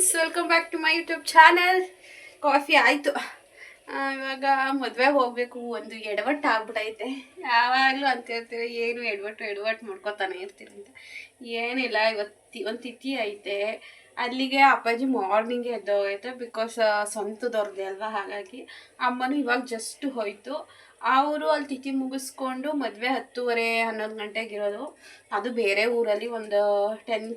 Friends welcome back to my YouTube channel coffee ಆಯಿತು. ಇವಾಗ ಮದುವೆ ಹೋಗಬೇಕು, ಒಂದು ಎಡವಟ್ಟು ಆಗ್ಬಿಟ್ಟೈತೆ ಯಾವಾಗಲೂ ಅಂತಿರ್ತೀವಿ ಏನು ಎಡವಟ್ಟು ಎಡವಟ್ಟು ಮಾಡ್ಕೊತಾನೆ ಅಂತ. ಏನಿಲ್ಲ, ಇವತ್ತು ಒಂದು ತಿಥಿ ಐತೆ. ಅಲ್ಲಿಗೆ ಅಪ್ಪಾಜಿ ಮಾರ್ನಿಂಗ್ ಎದ್ದೋಗೈತೆ ಬಿಕಾಸ್ ಸ್ವಂತದವ್ರದ್ದೇ ಅಲ್ವಾ? ಹಾಗಾಗಿ ಅಮ್ಮನೂ ಇವಾಗ ಜಸ್ಟ್ ಹೋಯಿತು. ಅವರು ಅಲ್ಲಿ ತಿಥಿ ಮುಗಿಸ್ಕೊಂಡು ಮದುವೆ ಹತ್ತುವರೆ, ಹನ್ನೊಂದು ಗಂಟೆಗೆ ಇರೋದು. ಅದು ಬೇರೆ ಊರಲ್ಲಿ ಒಂದು ten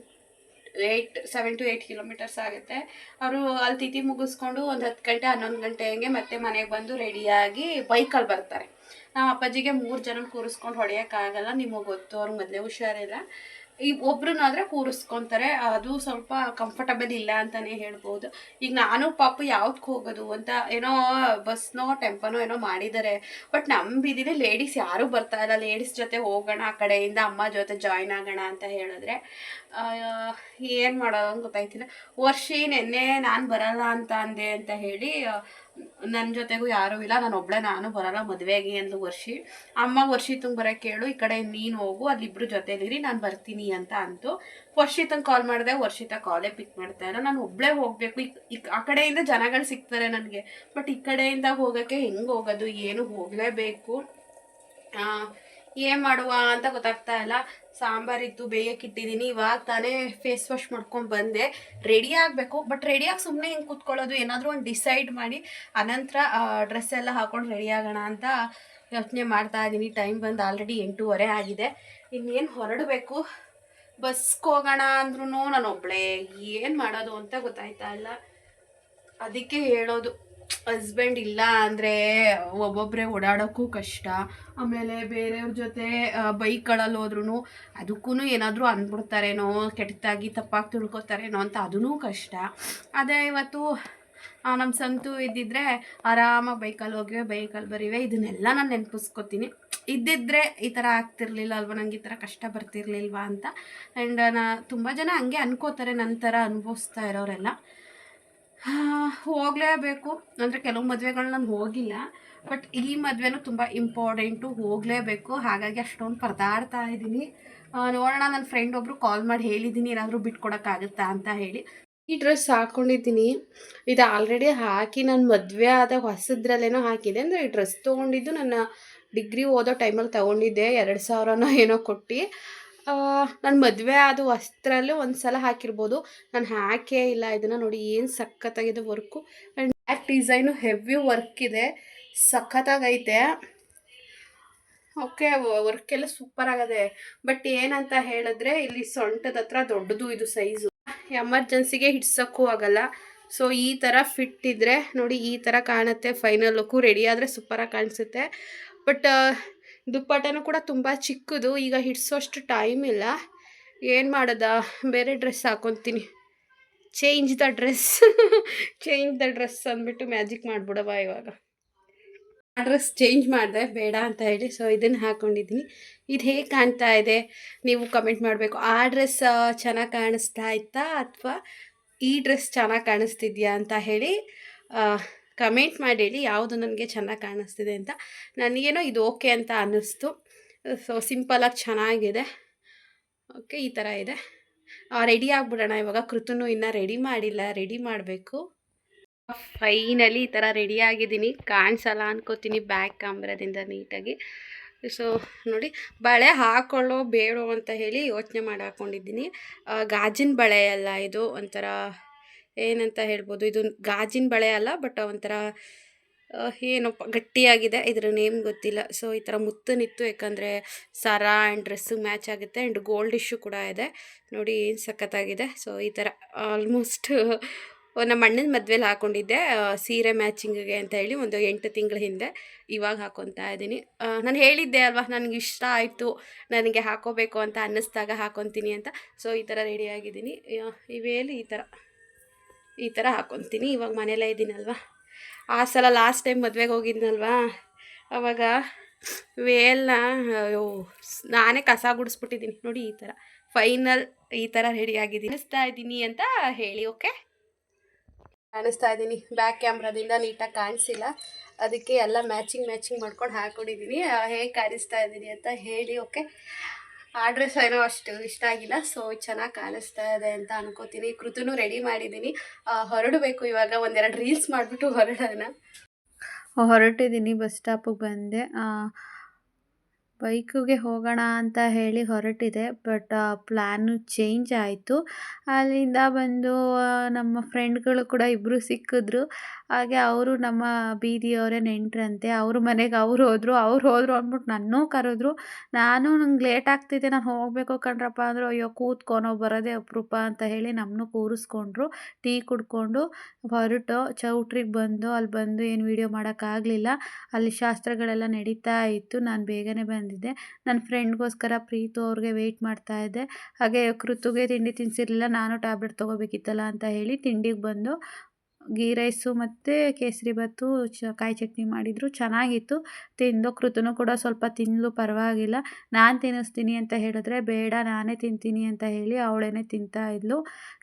eight seven to eight kilometres ಆಗುತ್ತೆ. ಅವರು ಅಲ್ಲಿ ತಿಥಿ ಮುಗಿಸ್ಕೊಂಡು ಒಂದು ಹತ್ತು ಗಂಟೆ, ಹನ್ನೊಂದು ಗಂಟೆ ಹಂಗೆ ಮತ್ತೆ ಮನೆಗೆ ಬಂದು ರೆಡಿಯಾಗಿ ಬೈಕಲ್ಲಿ ಬರ್ತಾರೆ. ನಮ್ಮ ಅಪ್ಪಾಜಿಗೆ ಮೂರು ಜನ ಕೂರಿಸ್ಕೊಂಡು ಹೊಡೆಯೋಕ್ಕಾಗಲ್ಲ ನಿಮಗೆ ಗೊತ್ತು ಅವ್ರಿಗೆ ಮೊದಲೇ ಹುಷಾರಿಲ್ಲ. ಈ ಒಬ್ರನ್ನಾದ್ರೆ ಕೂರಿಸ್ಕೊಂತಾರೆ, ಅದು ಸ್ವಲ್ಪ ಕಂಫರ್ಟಬಲ್ ಇಲ್ಲ ಅಂತಾನೆ ಹೇಳ್ಬೋದು. ಈಗ ನಾನು ಪಾಪ ಯಾವ್ದಕ್ಕೆ ಹೋಗೋದು ಅಂತ ಏನೋ ಬಸ್ನೋ ಟೆಂಪನೋ ಏನೋ ಮಾಡಿದ್ದಾರೆ. ಬಟ್ ನಮ್ಮ ಲೇಡೀಸ್ ಯಾರು ಬರ್ತಾ ಇಲ್ಲ. ಲೇಡೀಸ್ ಜೊತೆ ಹೋಗೋಣ, ಆ ಕಡೆಯಿಂದ ಅಮ್ಮ ಜೊತೆ ಜಾಯ್ನ್ ಆಗೋಣ ಅಂತ ಹೇಳಿದ್ರೆ ಏನು ಮಾಡೋದು ಗೊತ್ತಾಯ್ತಿಲ್ಲ. ವರ್ಷಿ ನೆನ್ನೆ ನಾನು ಬರಲ್ಲ ಅಂತ ಅಂದೆ ಅಂತ ಹೇಳಿ ನನ್ನ ಜೊತೆಗೂ ಯಾರೂ ಇಲ್ಲ. ನಾನು ಒಬ್ಳೆ, ನಾನು ಬರಲ್ಲ ಮದುವೆಗೆ ಅಂದ್ಲು ವರ್ಷಿ. ಅಮ್ಮ ವರ್ಷಿ ವರ್ಷಿತಂಗೆ ಬರೋಕ್ಕೆ ಕೇಳು, ಈ ಕಡೆ ನೀನು ಹೋಗು, ಅಲ್ಲಿಬ್ರು ಜೊತೆಲಿರಿ, ನಾನು ಬರ್ತೀನಿ ಅಂತ ಅಂತು. ವರ್ಷಿತಂಗೆ ಕಾಲ್ ಮಾಡಿದೆ ವರ್ಷಿತ ಕಾಲೇ ಪಿಕ್ ಮಾಡ್ತಾ ಇಲ್ಲ. ನಾನು ಒಬ್ಳೆ ಹೋಗಬೇಕು. ಈ ಆ ಕಡೆಯಿಂದ ಜನಗಳು ಸಿಗ್ತಾರೆ ನನಗೆ. ಬಟ್ ಈ ಕಡೆಯಿಂದ ಹೋಗೋಕ್ಕೆ ಹೆಂಗೆ ಹೋಗೋದು, ಏನು ಹೋಗಲೇಬೇಕು. ಏನು ಮಾಡುವ ಅಂತ ಗೊತ್ತಾಗ್ತಾ ಇಲ್ಲ. ಸಾಂಬಾರಿತ್ತು ಬೇಯಕ್ಕೆ ಇಟ್ಟಿದ್ದೀನಿ. ಇವಾಗ ತಾನೇ ಫೇಸ್ ವಾಶ್ ಮಾಡ್ಕೊಂಡು ಬಂದೆ. ರೆಡಿ ಆಗಬೇಕು. ಬಟ್ ರೆಡಿಯಾಗಿ ಸುಮ್ಮನೆ ಹಿಂಗೆ ಕೂತ್ಕೊಳ್ಳೋದು ಏನಾದರೂ ಒಂದು ಡಿಸೈಡ್ ಮಾಡಿ, ಅನಂತರ ಡ್ರೆಸ್ ಎಲ್ಲ ಹಾಕೊಂಡು ರೆಡಿ ಆಗೋಣ ಅಂತ ಯೋಚನೆ ಮಾಡ್ತಾ ಇದ್ದೀನಿ ಟೈಮ್ ಬಂದು ಆಲ್ರೆಡಿ ಎಂಟೂವರೆ ಆಗಿದೆ. ಇನ್ನೇನು ಹೊರಡಬೇಕು? ಬಸ್ಗೆ ಹೋಗೋಣ ಅಂದ್ರೂ ನಾನು ಒಬ್ಳೆ ಏನು ಮಾಡೋದು ಅಂತ ಗೊತ್ತಾಯ್ತಾ ಇಲ್ಲ. ಅದಕ್ಕೆ ಹೇಳೋದು. ಹಸ್ಬೆಂಡ್ ಇಲ್ಲ ಅಂದರೆ ಒಬ್ಬೊಬ್ಬರೇ ಓಡಾಡೋಕ್ಕೂ ಕಷ್ಟ. ಆಮೇಲೆ ಬೇರೆಯವ್ರ ಜೊತೆ ಬೈಕ್ಗಳಲ್ಲಿ ಹೋದ್ರೂ ಅದಕ್ಕೂ ಏನಾದರೂ ಅಂದ್ಬಿಡ್ತಾರೇನೋ ಕೆಟ್ಟದಾಗಿ ತಪ್ಪಾಗಿ ತಿಳ್ಕೊತಾರೇನೋ ಅಂತ ಅದೂ ಕಷ್ಟ. ಅದೇ ಇವತ್ತು ನಮ್ಮ ಸಂತು ಇದ್ದಿದ್ರೆ ಆರಾಮಾಗಿ ಬೈಕಲ್ಲಿ ಹೋಗಿವೆ ಬೈಕಲ್ಲಿ ಬರೀವೆ, ಇದನ್ನೆಲ್ಲ ನಾನು ನೆನಪಿಸ್ಕೊತೀನಿ. ಇದ್ದಿದ್ರೆ ಈ ಥರ ಆಗ್ತಿರ್ಲಿಲ್ಲ ಅಲ್ವಾ ನಂಗೆ ಈ ಥರ ಕಷ್ಟ ಬರ್ತಿರ್ಲಿಲ್ವಾ ಅಂತ. ಆ್ಯಂಡ್ ನಾ, ತುಂಬ ಜನ ಹಂಗೆ ಅನ್ಕೋತಾರೆ ನನ್ನ ಥರ ಅನುಭವಿಸ್ತಾ ಇರೋರೆಲ್ಲ. ಹೋಗಲೇಬೇಕು. ಅಂದರೆ ಕೆಲವು ಮದುವೆಗಳು ನಾನು ಹೋಗಿಲ್ಲ. ಬಟ್ ಈ ಮದುವೆನೂ ತುಂಬ ಇಂಪಾರ್ಟೆಂಟು ಹೋಗಲೇಬೇಕು. ಹಾಗಾಗಿ ಅಷ್ಟೊಂದು ಪರದಾಡ್ತಾ ಇದ್ದೀನಿ. ನೋಡೋಣ ನನ್ನ ಫ್ರೆಂಡ್ ಒಬ್ಬರು ಕಾಲ್ ಮಾಡಿ ಹೇಳಿದ್ದೀನಿ ಏನಾದರೂ ಬಿಟ್ಕೊಡೋಕ್ಕಾಗುತ್ತಾ ಅಂತ ಹೇಳಿ. ಈ ಡ್ರೆಸ್ ಹಾಕ್ಕೊಂಡಿದ್ದೀನಿ ಇದು ಆಲ್ರೆಡಿ ಹಾಕಿ, ನಾನು ಮದುವೆ ಆದ ಹೊಸದ್ರಲ್ಲೇನೋ ಹಾಕಿದೆ. ಅಂದರೆ ಈ ಡ್ರೆಸ್ ತೊಗೊಂಡಿದ್ದು ನನ್ನ ಡಿಗ್ರಿ ಓದೋ ಟೈಮಲ್ಲಿ ತೊಗೊಂಡಿದ್ದೆ. ಎರಡು ಸಾವಿರನೋ ಏನೋ ಕೊಟ್ಟು. ನಾನು ಮದುವೆ ಆದ ವಸ್ತ್ರಲ್ಲೂ ಒಂದು ಸಲ ಹಾಕಿರ್ಬೋದು. ನಾನು ಹಾಕೇ ಇಲ್ಲ. ಇದನ್ನು ನೋಡಿ ಏನು ಸಖತ್ತಾಗಿದೆ work. And back design heavy work ಇದೆ. ಸಖತ್ತಾಗೈತೆ. ಓಕೆ ವರ್ಕ್ ಎಲ್ಲ ಸೂಪರ್ ಆಗದೆ. ಬಟ್ ಏನಂತ ಹೇಳಿದ್ರೆ, ಇಲ್ಲಿ ಸೊಂಟದ ಹತ್ರ ದೊಡ್ಡದು ಇದು ಸೈಜು ಎಮರ್ಜೆನ್ಸಿಗೆ ಹಿಡ್ಸೋಕ್ಕೂ ಆಗಲ್ಲ. ಸೊ ಈ ಥರ ಫಿಟ್ ಇದ್ದರೆ ನೋಡಿ ಈ ಥರ ಕಾಣುತ್ತೆ. ಫೈನಲ್ ಲುಕ್ಕು ರೆಡಿ ಆದರೆ ಸೂಪರಾಗಿ ಕಾಣಿಸುತ್ತೆ. ಬಟ್ ದುಪ್ಪಟನೂ ಕೂಡ ತುಂಬ ಚಿಕ್ಕದು, ಈಗ ಹಿಡ್ಸೋಷ್ಟು ಟೈಮ್ ಇಲ್ಲ. ಏನು ಮಾಡೋದ? ಬೇರೆ dress ಹಾಕೊತೀನಿ. Change the dress change the dress ಅಂದ್ಬಿಟ್ಟು ಮ್ಯಾಜಿಕ್ ಮಾಡಿಬಿಡವ ಇವಾಗ. ಆ ಡ್ರೆಸ್ ಚೇಂಜ್ ಮಾಡಿದೆ, ಬೇಡ ಅಂತ ಹೇಳಿ ಸೊ ಇದನ್ನು ಹಾಕ್ಕೊಂಡಿದ್ದೀನಿ ಇದು ಹೇಗೆ ಕಾಣ್ತಾ ಇದೆ? ನೀವು ಕಮೆಂಟ್ ಮಾಡಬೇಕು. ಆ ಡ್ರೆಸ್ ಚೆನ್ನಾಗಿ ಕಾಣಿಸ್ತಾ ಇತ್ತಾ? ಅಥವಾ ಈ ಡ್ರೆಸ್ ಚೆನ್ನಾಗಿ ಕಾಣಿಸ್ತಿದ್ಯಾ ಅಂತ ಹೇಳಿ ಕಮೆಂಟ್ ಮಾಡಿ ಹೇಳಿ ಯಾವುದು ನನಗೆ ಚೆನ್ನಾಗಿ ಕಾಣಿಸ್ತಿದೆ ಅಂತ. ನನಗೇನೋ ಇದು ಓಕೆ ಅಂತ ಅನ್ನಿಸ್ತು. ಸೊ ಸಿಂಪಲಾಗಿ ಚೆನ್ನಾಗಿದೆ. ಓಕೆ ಈ ಥರ ಇದೆ. ರೆಡಿ ಆಗಿಬಿಡೋಣ. ಇವಾಗ ಕೃತನು ಇನ್ನೂ ರೆಡಿ ಮಾಡಿಲ್ಲ. ರೆಡಿ ಮಾಡಬೇಕು. ಫೈನಲಿ ಈ ಥರ ರೆಡಿ ಆಗಿದ್ದೀನಿ. ಕಾಣಿಸಲ್ಲ ಅನ್ಕೋತೀನಿ ಬ್ಯಾಕ್ ಕ್ಯಾಮ್ರಾದಿಂದ ನೀಟಾಗಿ ಸೊ ನೋಡಿ, ಬಳೆ ಹಾಕೊಳ್ಳೋ ಬೇಡೋ ಅಂತ ಹೇಳಿ ಯೋಚನೆ ಮಾಡಿ ಹಾಕ್ಕೊಂಡಿದ್ದೀನಿ ಗಾಜಿನ ಬಳೆ ಅಲ್ಲ ಇದು ಒಂಥರ ಏನಂತ ಹೇಳ್ಬೋದು, ಇದು ಗಾಜಿನ ಬಳೆ ಅಲ್ಲ, ಬಟ್ ಒಂಥರ ಏನಪ್ಪ ಗಟ್ಟಿಯಾಗಿದೆ. ಇದ್ರ ನೇಮ್ ಗೊತ್ತಿಲ್ಲ. ಸೊ ಈ ಥರ ಮುತ್ತನಿತ್ತು, ಯಾಕಂದರೆ ಸರ ಆ್ಯಂಡ್ ಡ್ರೆಸ್ಸಿಗೆ ಮ್ಯಾಚ್ ಆಗುತ್ತೆ ಆ್ಯಂಡ್ ಗೋಲ್ಡ್ ಇಶ್ಯೂ ಕೂಡ ಇದೆ. ನೋಡಿ, ಏನು ಸಖತ್ತಾಗಿದೆ. ಸೊ ಈ ಥರ ಆಲ್ಮೋಸ್ಟ್ ನಮ್ಮ ಅಣ್ಣನ ಮದುವೆಲಿ ಹಾಕ್ಕೊಂಡಿದ್ದೆ ಸೀರೆ ಮ್ಯಾಚಿಂಗಿಗೆ ಅಂತ ಹೇಳಿ ಒಂದು ಎಂಟು ತಿಂಗಳ ಹಿಂದೆ. ಇವಾಗ ಹಾಕೊತಾ ಇದ್ದೀನಿ. ನಾನು ಹೇಳಿದ್ದೆ ಅಲ್ವಾ, ನನಗೆ ಇಷ್ಟ ಆಯಿತು, ನನಗೆ ಹಾಕೋಬೇಕು ಅಂತ ಅನ್ನಿಸ್ದಾಗ ಹಾಕೊತೀನಿ ಅಂತ. ಸೊ ಈ ಥರ ರೆಡಿಯಾಗಿದ್ದೀನಿ ಇವೇಲಿ ಈ ಥರ. ಈ ಥರ ಹಾಕ್ಕೊತೀನಿ ಇವಾಗ ಮನೇಲೇ ಇದ್ದೀನಲ್ವ? ಆ ಸಲ ಲಾಸ್ಟ್ ಟೈಮ್ ಮದುವೆಗೆ ಹೋಗಿದ್ನಲ್ವಾ? ಅವಾಗ ವೇಲ್ನ ನಾನೇ ಕಸ ಗುಡಿಸ್ಬಿಟ್ಟಿದ್ದೀನಿ. ನೋಡಿ ಈ ಥರ ಫೈನಲ್ ಈ ಥರ ರೆಡಿಯಾಗಿದ್ದೀನಿ ಅನಿಸ್ತಾ ಇದ್ದೀನಿ ಅಂತ ಹೇಳಿ ಓಕೆ ಕಾಣಿಸ್ತಾ ಇದ್ದೀನಿ. ಬ್ಯಾಕ್ ಕ್ಯಾಮ್ರಾದಿಂದ ನೀಟಾಗಿ ಕಾಣಿಸಿಲ್ಲ. ಅದಕ್ಕೆ ಎಲ್ಲ ಮ್ಯಾಚಿಂಗ್ ಮ್ಯಾಚಿಂಗ್ ಮಾಡ್ಕೊಂಡು ಹಾಕೊಂಡಿದ್ದೀನಿ. ಹೇಗೆ ಕಾಣಿಸ್ತಾ ಇದ್ದೀನಿ ಅಂತ ಹೇಳಿ ಓಕೆ ಆ ಡ್ರೆಸ್ ಏನೋ ಅಷ್ಟು ಇಷ್ಟ ಆಗಿಲ್ಲ. ಸೊ ಚೆನ್ನಾಗಿ ಕಾಣಿಸ್ತಾ ಇದೆ ಅಂತ ಅನ್ಕೋತೀನಿ. ಕೃತುನು ರೆಡಿ ಮಾಡಿದ್ದೀನಿ ಹೊರಡಬೇಕು ಇವಾಗ. ಒಂದೆರಡು ರೀಲ್ಸ್ ಮಾಡಿಬಿಟ್ಟು ಹೊರಡೋಣ. ಹೊರಟಿದ್ದೀನಿ ಬಸ್ ಸ್ಟಾಪಿಗೆ ಬಂದೆ. ಬೈಕಿಗೆ ಹೋಗೋಣ ಅಂತ ಹೇಳಿ ಹೊರಟಿದೆ, ಬಟ್ ಪ್ಲ್ಯಾನು ಚೇಂಜ್ ಆಯಿತು. ಅಲ್ಲಿಂದ ಬಂದು ನಮ್ಮ ಫ್ರೆಂಡ್ಗಳು ಕೂಡ ಇಬ್ಬರು ಸಿಕ್ಕಿದ್ರು. ಹಾಗೆ ಅವರು ನಮ್ಮ ಬೀದಿಯವರೇ ನೆಂಟ್ರಂತೆ. ಅವ್ರ ಮನೆಗೆ ಅವ್ರು ಹೋದರು ಅವ್ರು ಹೋದರು ಅಂದ್ಬಿಟ್ಟು ನನ್ನೂ ಕರೆದ್ರು. ನಾನು ನಂಗೆ ಲೇಟ್ ಆಗ್ತಿದೆ, ನಾನು ಹೋಗಬೇಕು ಕಣ್ರಪ್ಪ ಅಂದರು, ಅಯ್ಯೋ, ಕೂತ್ಕೊನೋ, ಬರೋದೇ ಅಪರೂಪ ಅಂತ ಹೇಳಿ ನಮ್ಮನ್ನು ಕೂರಿಸ್ಕೊಂಡ್ರು. ಟೀ ಕುಡ್ಕೊಂಡು ಹೊರಟು, ಚೌಟ್ರಿಗೆ ಬಂದು, ಅಲ್ಲಿ ಬಂದು ಏನು ವೀಡಿಯೋ ಮಾಡೋಕ್ಕಾಗಲಿಲ್ಲ. ಅಲ್ಲಿ ಶಾಸ್ತ್ರಗಳೆಲ್ಲ ನಡೀತಾ ಇತ್ತು. ನಾನು ಬೇಗನೆ ಬಂದಿದ್ದೆ ನನ್ನ ಫ್ರೆಂಡ್ಗೋಸ್ಕರ ಪ್ರೀತು ಅವ್ರಿಗೆ ವೆಯ್ಟ್ ಮಾಡ್ತಾ ಇದ್ದೆ. ಹಾಗೆ ಕೃತುಗೆ ತಿಂಡಿ ತಿನ್ಸಿರ್ಲಿಲ್ಲ, ನಾನು ಟ್ಯಾಬ್ಲೆಟ್ ತೊಗೋಬೇಕಿತ್ತಲ್ಲ ಅಂತ ಹೇಳಿ ತಿಂಡಿಗೆ ಬಂದು ಗೀ ರೈಸು ಮತ್ತು ಕೇಸರಿ ಭಾತು, ಚ, ಕಾಯಿ ಚಟ್ನಿ ಮಾಡಿದರು. ಚೆನ್ನಾಗಿತ್ತು. ತಿಂದು ಕೃತನು ಕೂಡ ಸ್ವಲ್ಪ ತಿನ್ನಲು ಪರವಾಗಿಲ್ಲ. ನಾನು ತಿನ್ನಿಸ್ತೀನಿ ಅಂತ ಹೇಳಿದ್ರೆ, ಬೇಡ, ನಾನೇ ತಿಂತೀನಿ ಅಂತ ಹೇಳಿ ಅವಳೇನೆ ತಿಂತಾ ಇದ್ಲು.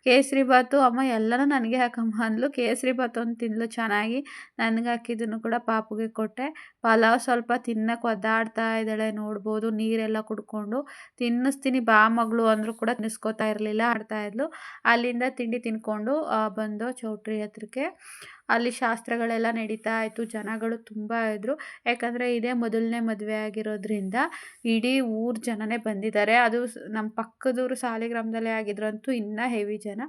ಕೇಸರಿ ಭಾತು, ಅಮ್ಮ ಎಲ್ಲನೂ ನನಗೆ ಹಾಕಮ್ಮ ಅಂದ್ಲು. ಕೇಸರಿ ಭಾತು ಒಂದು ತಿಂದಳು ಚೆನ್ನಾಗಿ. ನನಗೆ ಹಾಕಿದ್ದನ್ನು ಕೂಡ ಪಾಪುಗೆ ಕೊಟ್ಟೆ. ಪಲಾವ್ ಸ್ವಲ್ಪ ತಿನ್ನಕ್ಕೆ ಒದ್ದಾಡ್ತಾ ಇದ್ದಾಳೆ ನೋಡ್ಬೋದು. ನೀರೆಲ್ಲ ಕುಡ್ಕೊಂಡು ತಿನ್ನಿಸ್ತೀನಿ. ಬಾ ಮಗಳು ಅಂದರೂ ಕೂಡ ತಿನ್ನಿಸ್ಕೋತಾ ಇರಲಿಲ್ಲ. ಆಡ್ತಾ ಇದ್ಲು. ಅಲ್ಲಿಂದ ತಿಂಡಿ ತಿನ್ಕೊಂಡು ಬಂದು ಚೌಟ್ರಿ ಹತ್ರಕ್ಕೆ ಅಲ್ಲಿ ಶಾಸ್ತ್ರಗಳೆಲ್ಲ ನಡೀತಾ ಇತ್ತು ಜನಗಳು ತುಂಬ ಇದ್ದರು ಯಾಕಂದರೆ ಇದೇ ಮೊದಲನೇ ಮದುವೆ ಆಗಿರೋದ್ರಿಂದ ಇಡೀ ಊರು ಜನನೇ ಬಂದಿದ್ದಾರೆ. ಅದು ನಮ್ಮ ಪಕ್ಕದೂರು ಸಾಲಿಗ್ರಾಮದಲ್ಲೇ ಆಗಿದ್ರಂತೂ ಇನ್ನೂ ಹೆವಿ ಜನ.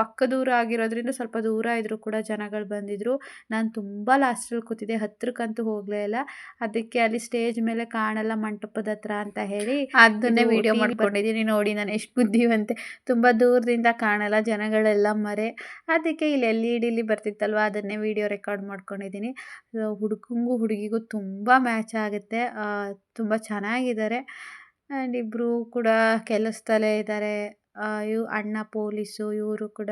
ಪಕ್ಕದೂರು ಆಗಿರೋದ್ರಿಂದ ಸ್ವಲ್ಪ ದೂರ ಇದ್ದರೂ ಕೂಡ ಜನಗಳು ಬಂದಿದ್ದರು ನಾನು ತುಂಬ ಲಾಸ್ಟಲ್ಲಿ ಕೂತಿದ್ದೆ ಹತ್ತಿರಕ್ಕಂತೂ ಹೋಗಲೇ ಇಲ್ಲ. ಅದಕ್ಕೆ ಅಲ್ಲಿ ಸ್ಟೇಜ್ ಮೇಲೆ ಕಾಣಲ್ಲ ಮಂಟಪದ ಹತ್ರ ಅಂತ ಹೇಳಿ ಅದನ್ನೇ ವಿಡಿಯೋ ಮಾಡ್ಕೊಂಡಿದ್ದೀನಿ ನೋಡಿ ನಾನು ಎಷ್ಟು ಬುದ್ಧಿವಂತೆ. ತುಂಬ ದೂರದಿಂದ ಕಾಣಲ್ಲ ಜನಗಳೆಲ್ಲ ಮರೆ. ಅದಕ್ಕೆ ಇಲ್ಲಿ ಎಲ್ ಇ ಡಿಲಿ ಬರ್ತಿತ್ತಲ್ವ ಅದನ್ನೇ ವಿಡಿಯೋ ರೆಕಾರ್ಡ್ ಮಾಡ್ಕೊಂಡಿದ್ದೀನಿ. ಹುಡುಗಂಗೂ ಹುಡುಗಿಗೂ ತುಂಬ ಮ್ಯಾಚ್ ಆಗುತ್ತೆ. ತುಂಬ ಚೆನ್ನಾಗಿದ್ದಾರೆ. ಆ್ಯಂಡ್ ಇಬ್ಬರು ಕೂಡ ಕೆಲಸದಲ್ಲೇ ಇದ್ದಾರೆ. ಇವ್ ಅಣ್ಣ ಪೊಲೀಸು ಇವರು ಕೂಡ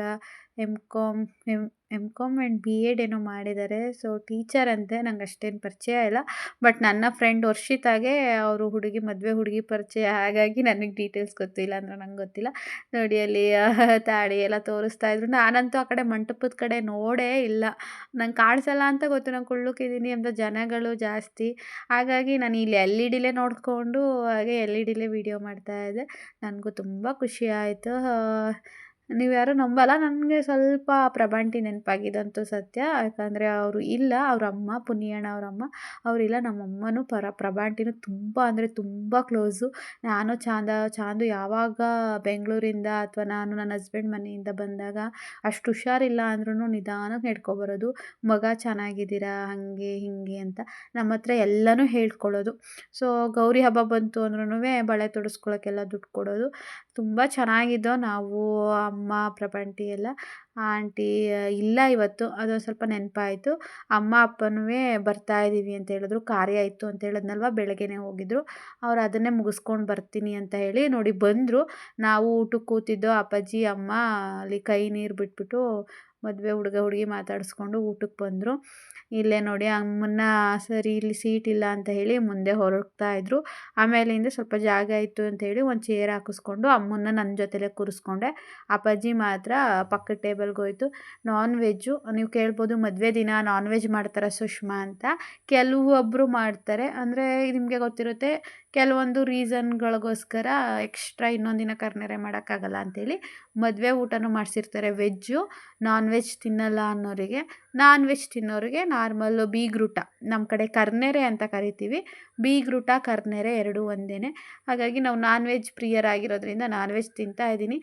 M Com M M Com and B Ed ಏನೋ ಮಾಡಿದ್ದಾರೆ. ಸೊ ಟೀಚರ್ ಅಂತೆ, ನಂಗೆ ಅಷ್ಟೇನು ಪರಿಚಯ ಇಲ್ಲ. ಬಟ್ ನನ್ನ ಫ್ರೆಂಡ್ ವರ್ಷಿತಾಗೆ ಅವರು ಹುಡುಗಿ, ಮದುವೆ ಹುಡುಗಿ ಪರಿಚಯ. ಹಾಗಾಗಿ ನನಗೆ ಡೀಟೇಲ್ಸ್ ಗೊತ್ತಿಲ್ಲ ಅಂದ್ರೆ ನಂಗೆ ಗೊತ್ತಿಲ್ಲ. ನೋಡಿ, ಅಲ್ಲಿ ತಾಳಿ ಎಲ್ಲ ತೋರಿಸ್ತಾ ಇದ್ರು. ನಾನಂತೂ ಆ ಕಡೆ ಮಂಟಪದ ಕಡೆ ನೋಡೇ ಇಲ್ಲ. ನಂಗೆ ಕಾಣಿಸಲ್ಲ ಅಂತ ಗೊತ್ತು. ನಾನು ಕುಳ್ಳುಕಿದ್ದೀನಿ ಅಂತ ಜನಗಳು ಜಾಸ್ತಿ. ಹಾಗಾಗಿ ನಾನು ಇಲ್ಲಿ ಎಲ್ ಇ ಡಿಲೇ ನೋಡಿಕೊಂಡು ಹಾಗೆ ಎಲ್ ಇ ಡಿಲೇ ವೀಡಿಯೋ ಮಾಡ್ತಾ ಇದ್ದೆ. ನನಗೂ ತುಂಬ ಖುಷಿ ಆಯಿತು. ನೀವು ಯಾರೂ ನಂಬಲ್ಲ. ನನಗೆ ಸ್ವಲ್ಪ ಪ್ರಭಾಂಟಿ ನೆನಪಾಗಿದ್ದಂತೂ ಸತ್ಯ. ಯಾಕಂದರೆ ಅವರು ಇಲ್ಲ ಅವ್ರ ಅಮ್ಮ ಪುನಿಯಣ್ಣ ಅವ್ರ ಅಮ್ಮ ಅವರಿಲ್ಲ. ನಮ್ಮಮ್ಮನೂ ಪರ ಪ್ರಭಾಂಟಿನೂ ತುಂಬ, ಅಂದರೆ ತುಂಬ ಕ್ಲೋಸು ನಾನು ಚಾಂದ, ಚಾಂದು ಯಾವಾಗ ಬೆಂಗಳೂರಿಂದ ಅಥವಾ ನಾನು ನನ್ನ ಹಸ್ಬೆಂಡ್ ಮನೆಯಿಂದ ಬಂದಾಗ ಅಷ್ಟು ಹುಷಾರಿಲ್ಲ ಅಂದ್ರೂ ನಿಧಾನಕ್ಕೆ ನೆಡ್ಕೊಬರೋದು. ಮಗ ಚೆನ್ನಾಗಿದ್ದೀರಾ? ಹಾಗೆ, ಹೀಗೆ ಅಂತ ನಮ್ಮ ಹತ್ರ ಎಲ್ಲನೂ ಹೇಳ್ಕೊಳ್ಳೋದು ಸೊ ಗೌರಿ ಹಬ್ಬ ಬಂತು ಅಂದ್ರೂ ಬಳೆ ತೊಡಸ್ಕೊಳ್ಳೋಕ್ಕೆಲ್ಲ ದುಡ್ಡು ಕೊಡೋದು. ತುಂಬ ಚೆನ್ನಾಗಿದ್ದೋ ನಾವು ಅಮ್ಮ, ಪ್ರಪಂಟಿ ಎಲ್ಲ, ಆಂಟಿ ಇಲ್ಲ ಇವತ್ತು. ಅದು ಸ್ವಲ್ಪ ನೆನಪಾಯಿತು. ಅಮ್ಮ ಅಪ್ಪನೂ ಬರ್ತಾ ಇದ್ದೀವಿ ಅಂತ ಹೇಳಿದ್ರು. ಕಾರ್ಯ ಇತ್ತು ಅಂತ ಹೇಳಿದ್ನಲ್ವ? ಬೆಳಗ್ಗೆನೇ ಹೋಗಿದ್ರು. ಅವ್ರು ಅದನ್ನೇ ಮುಗಿಸ್ಕೊಂಡು ಬರ್ತೀನಿ ಅಂತ ಹೇಳಿ ನೋಡಿ ಬಂದರು. ನಾವು ಊಟಕ್ಕೆ ಕೂತಿದ್ದೋ ಅಪ್ಪಾಜಿ, ಅಮ್ಮ ಅಲ್ಲಿ ಕೈ ನೀರು ಬಿಟ್ಬಿಟ್ಟು ಮದುವೆ ಹುಡುಗ ಹುಡುಗಿ ಮಾತಾಡಿಸ್ಕೊಂಡು ಊಟಕ್ಕೆ ಬಂದರು. ಇಲ್ಲೇ ನೋಡಿ ಅಮ್ಮನ್ನ ಸರಿ ಇಲ್ಲಿ ಸೀಟ್ ಇಲ್ಲ ಅಂತ ಹೇಳಿ ಮುಂದೆ ಹೊರಡ್ತಾ ಇದ್ರು. ಆಮೇಲಿಂದ ಸ್ವಲ್ಪ ಜಾಗ ಇತ್ತು ಅಂತ ಹೇಳಿ ಒಂದು ಚೇರ್ ಹಾಕಿಸ್ಕೊಂಡು ಅಮ್ಮನ್ನ ನನ್ನ ಜೊತೆಲೇ ಕೂರಿಸ್ಕೊಂಡೆ. ಅಪ್ಪಾಜಿ ಮಾತ್ರ ಪಕ್ಕದ ಟೇಬಲ್ಗೆ ಹೋಯ್ತು. ನಾನ್ ವೆಜ್ಜು ನೀವು ಕೇಳ್ಬೋದು ಮದುವೆ ದಿನ ನಾನ್ ವೆಜ್ ಮಾಡ್ತಾರೆ ಸುಷ್ಮಾ ಅಂತ. ಕೆಲವೊಬ್ಬರು ಮಾಡ್ತಾರೆ. ಅಂದರೆ ನಿಮಗೆ ಗೊತ್ತಿರುತ್ತೆ ಕೆಲವೊಂದು ರೀಸನ್ಗಳಿಗೋಸ್ಕರ ಎಕ್ಸ್ಟ್ರಾ ಇನ್ನೊಂದಿನ ದಿನ ಕರ್ನೆರೆ ಮಾಡೋಕ್ಕಾಗಲ್ಲ ಅಂಥೇಳಿ ಮದುವೆ ಊಟನೂ ಮಾಡಿಸಿರ್ತಾರೆ ವೆಜ್ಜು ನಾನ್ ವೆಜ್ ತಿನ್ನಲ್ಲ ಅನ್ನೋರಿಗೆ. ನಾನ್ ವೆಜ್ ತಿನ್ನೋರಿಗೆ ನಾರ್ಮಲ್ಲು ಬೀಗ್ರೂಟ, ನಮ್ಮ ಕಡೆ ಕರ್ನೆರೆ ಅಂತ ಕರಿತೀವಿ. ಬೀಗ್ರೂಟ, ಕರ್ನೆರೆ ಎರಡೂ ಒಂದೇ ಹಾಗಾಗಿ ನಾವು ನಾನ್ ವೆಜ್ ಪ್ರಿಯರಾಗಿರೋದ್ರಿಂದ ನಾನ್ ವೆಜ್ ತಿಂತಾ ಇದ್ದೀನಿ.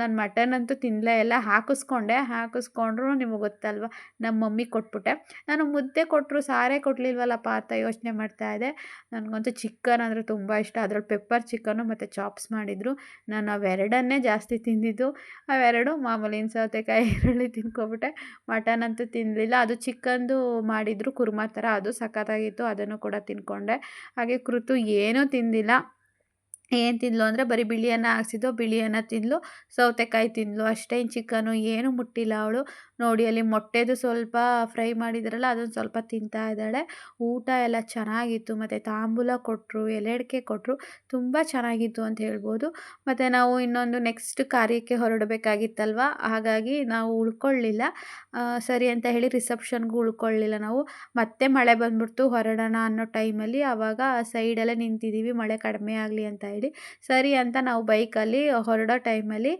ನಾನು ಮಟನ್ ಅಂತೂ ತಿನ್ನಲೇ ಇಲ್ಲ. ಹಾಕಿಸ್ಕೊಂಡೆ. ಹಾಕಿಸ್ಕೊಂಡ್ರು ನಿಮಗೆ ಗೊತ್ತಲ್ವ? ನಮ್ಮ ಮಮ್ಮಿ ಕೊಟ್ಬಿಟ್ಟೆ. ನಾನು ಮುದ್ದೆ ಕೊಟ್ಟರು ಸಾರೇ ಕೊಡಲಿಲ್ವಲ್ಲಪ್ಪ ಅಂತ ಯೋಚನೆ ಮಾಡ್ತಾ ಇದೆ ನನಗಂತೂ ಚಿಕನ್ ಅಂದರೆ ತುಂಬ ಇಷ್ಟ. ಅದ್ರಲ್ಲಿ ಪೆಪ್ಪರ್ ಚಿಕನ್ನು ಮತ್ತು ಚಾಪ್ಸ್ ಮಾಡಿದರು. ನಾನು ಅವೆರಡನ್ನೇ ಜಾಸ್ತಿ ತಿಂದಿದ್ದು. ಅವೆರಡು ಮಾಮೂಲಿ ಸೌತೆಕಾಯಿ ಈರುಳ್ಳಿ ತಿನ್ಕೊಬಿಟ್ಟೆ. ಮಟನ್ ಅಂತೂ ತಿನ್ನಲಿಲ್ಲ ಅದು ಚಿಕನ್ದು ಮಾಡಿದರು ಕುರ್ಮಾ ಥರ ಅದು ಸಖತ್ತಾಗಿತ್ತು. ಅದನ್ನು ಕೂಡ ತಿನ್ಕೊಂಡೆ. ಹಾಗೆ ಕೃತು ಏನೂ ತಿಂದಿಲ್ಲ. ಏನು ತಿಂದ್ಲು ಅಂದರೆ ಬರೀ ಬಿಳಿ ಅನ್ನ ಹಾಕ್ಸಿದ್ದು ಬಿಳಿ ಅನ್ನ ತಿಂದಳು ಸೌತೆಕಾಯಿ ತಿಂದಳು ಅಷ್ಟೇ ಇನ್ನು ಚಿಕನು ಏನೂ ಮುಟ್ಟಿಲ್ಲ ಅವಳು. ನೋಡಿ ಅಲ್ಲಿ ಮೊಟ್ಟೆದು ಸ್ವಲ್ಪ ಫ್ರೈ ಮಾಡಿದ್ರಲ್ಲ, ಅದೊಂದು ಸ್ವಲ್ಪ ತಿಂತಾ ಇದ್ದಾಳೆ. ಊಟ ಎಲ್ಲ ಚೆನ್ನಾಗಿತ್ತು. ಮತ್ತು ತಾಂಬೂಲ ಕೊಟ್ಟರು ಎಲೆಡಿಕೆ ಕೊಟ್ಟರು ತುಂಬ ಚೆನ್ನಾಗಿತ್ತು ಅಂತ ಹೇಳ್ಬೋದು. ಮತ್ತು ನಾವು ಇನ್ನೊಂದು ನೆಕ್ಸ್ಟ್ ಕಾರ್ಯಕ್ಕೆ ಹೊರಡಬೇಕಾಗಿತ್ತಲ್ವ? ಹಾಗಾಗಿ ನಾವು ಉಳ್ಕೊಳ್ಳಿಲ್ಲ. ಸರಿ ಅಂತ ಹೇಳಿ ರಿಸೆಪ್ಷನ್ಗೂ ಉಳ್ಕೊಳ್ಳಿಲ್ಲ ನಾವು. ಮತ್ತೆ ಮಳೆ ಬಂದ್ಬಿಡ್ತು, ಹೊರಡೋಣ ಅನ್ನೋ ಟೈಮಲ್ಲಿ ಆವಾಗ ಸೈಡಲ್ಲೇ ನಿಂತಿದ್ದೀವಿ. ಮಳೆ ಕಡಿಮೆ ಆಗಲಿ ಅಂತ ಹೇಳಿ. ಸರಿ ಅಂತ ನಾವು ಬೈಕಲ್ಲಿ ಹೊರಡೋ ಟೈಮಲ್ಲಿ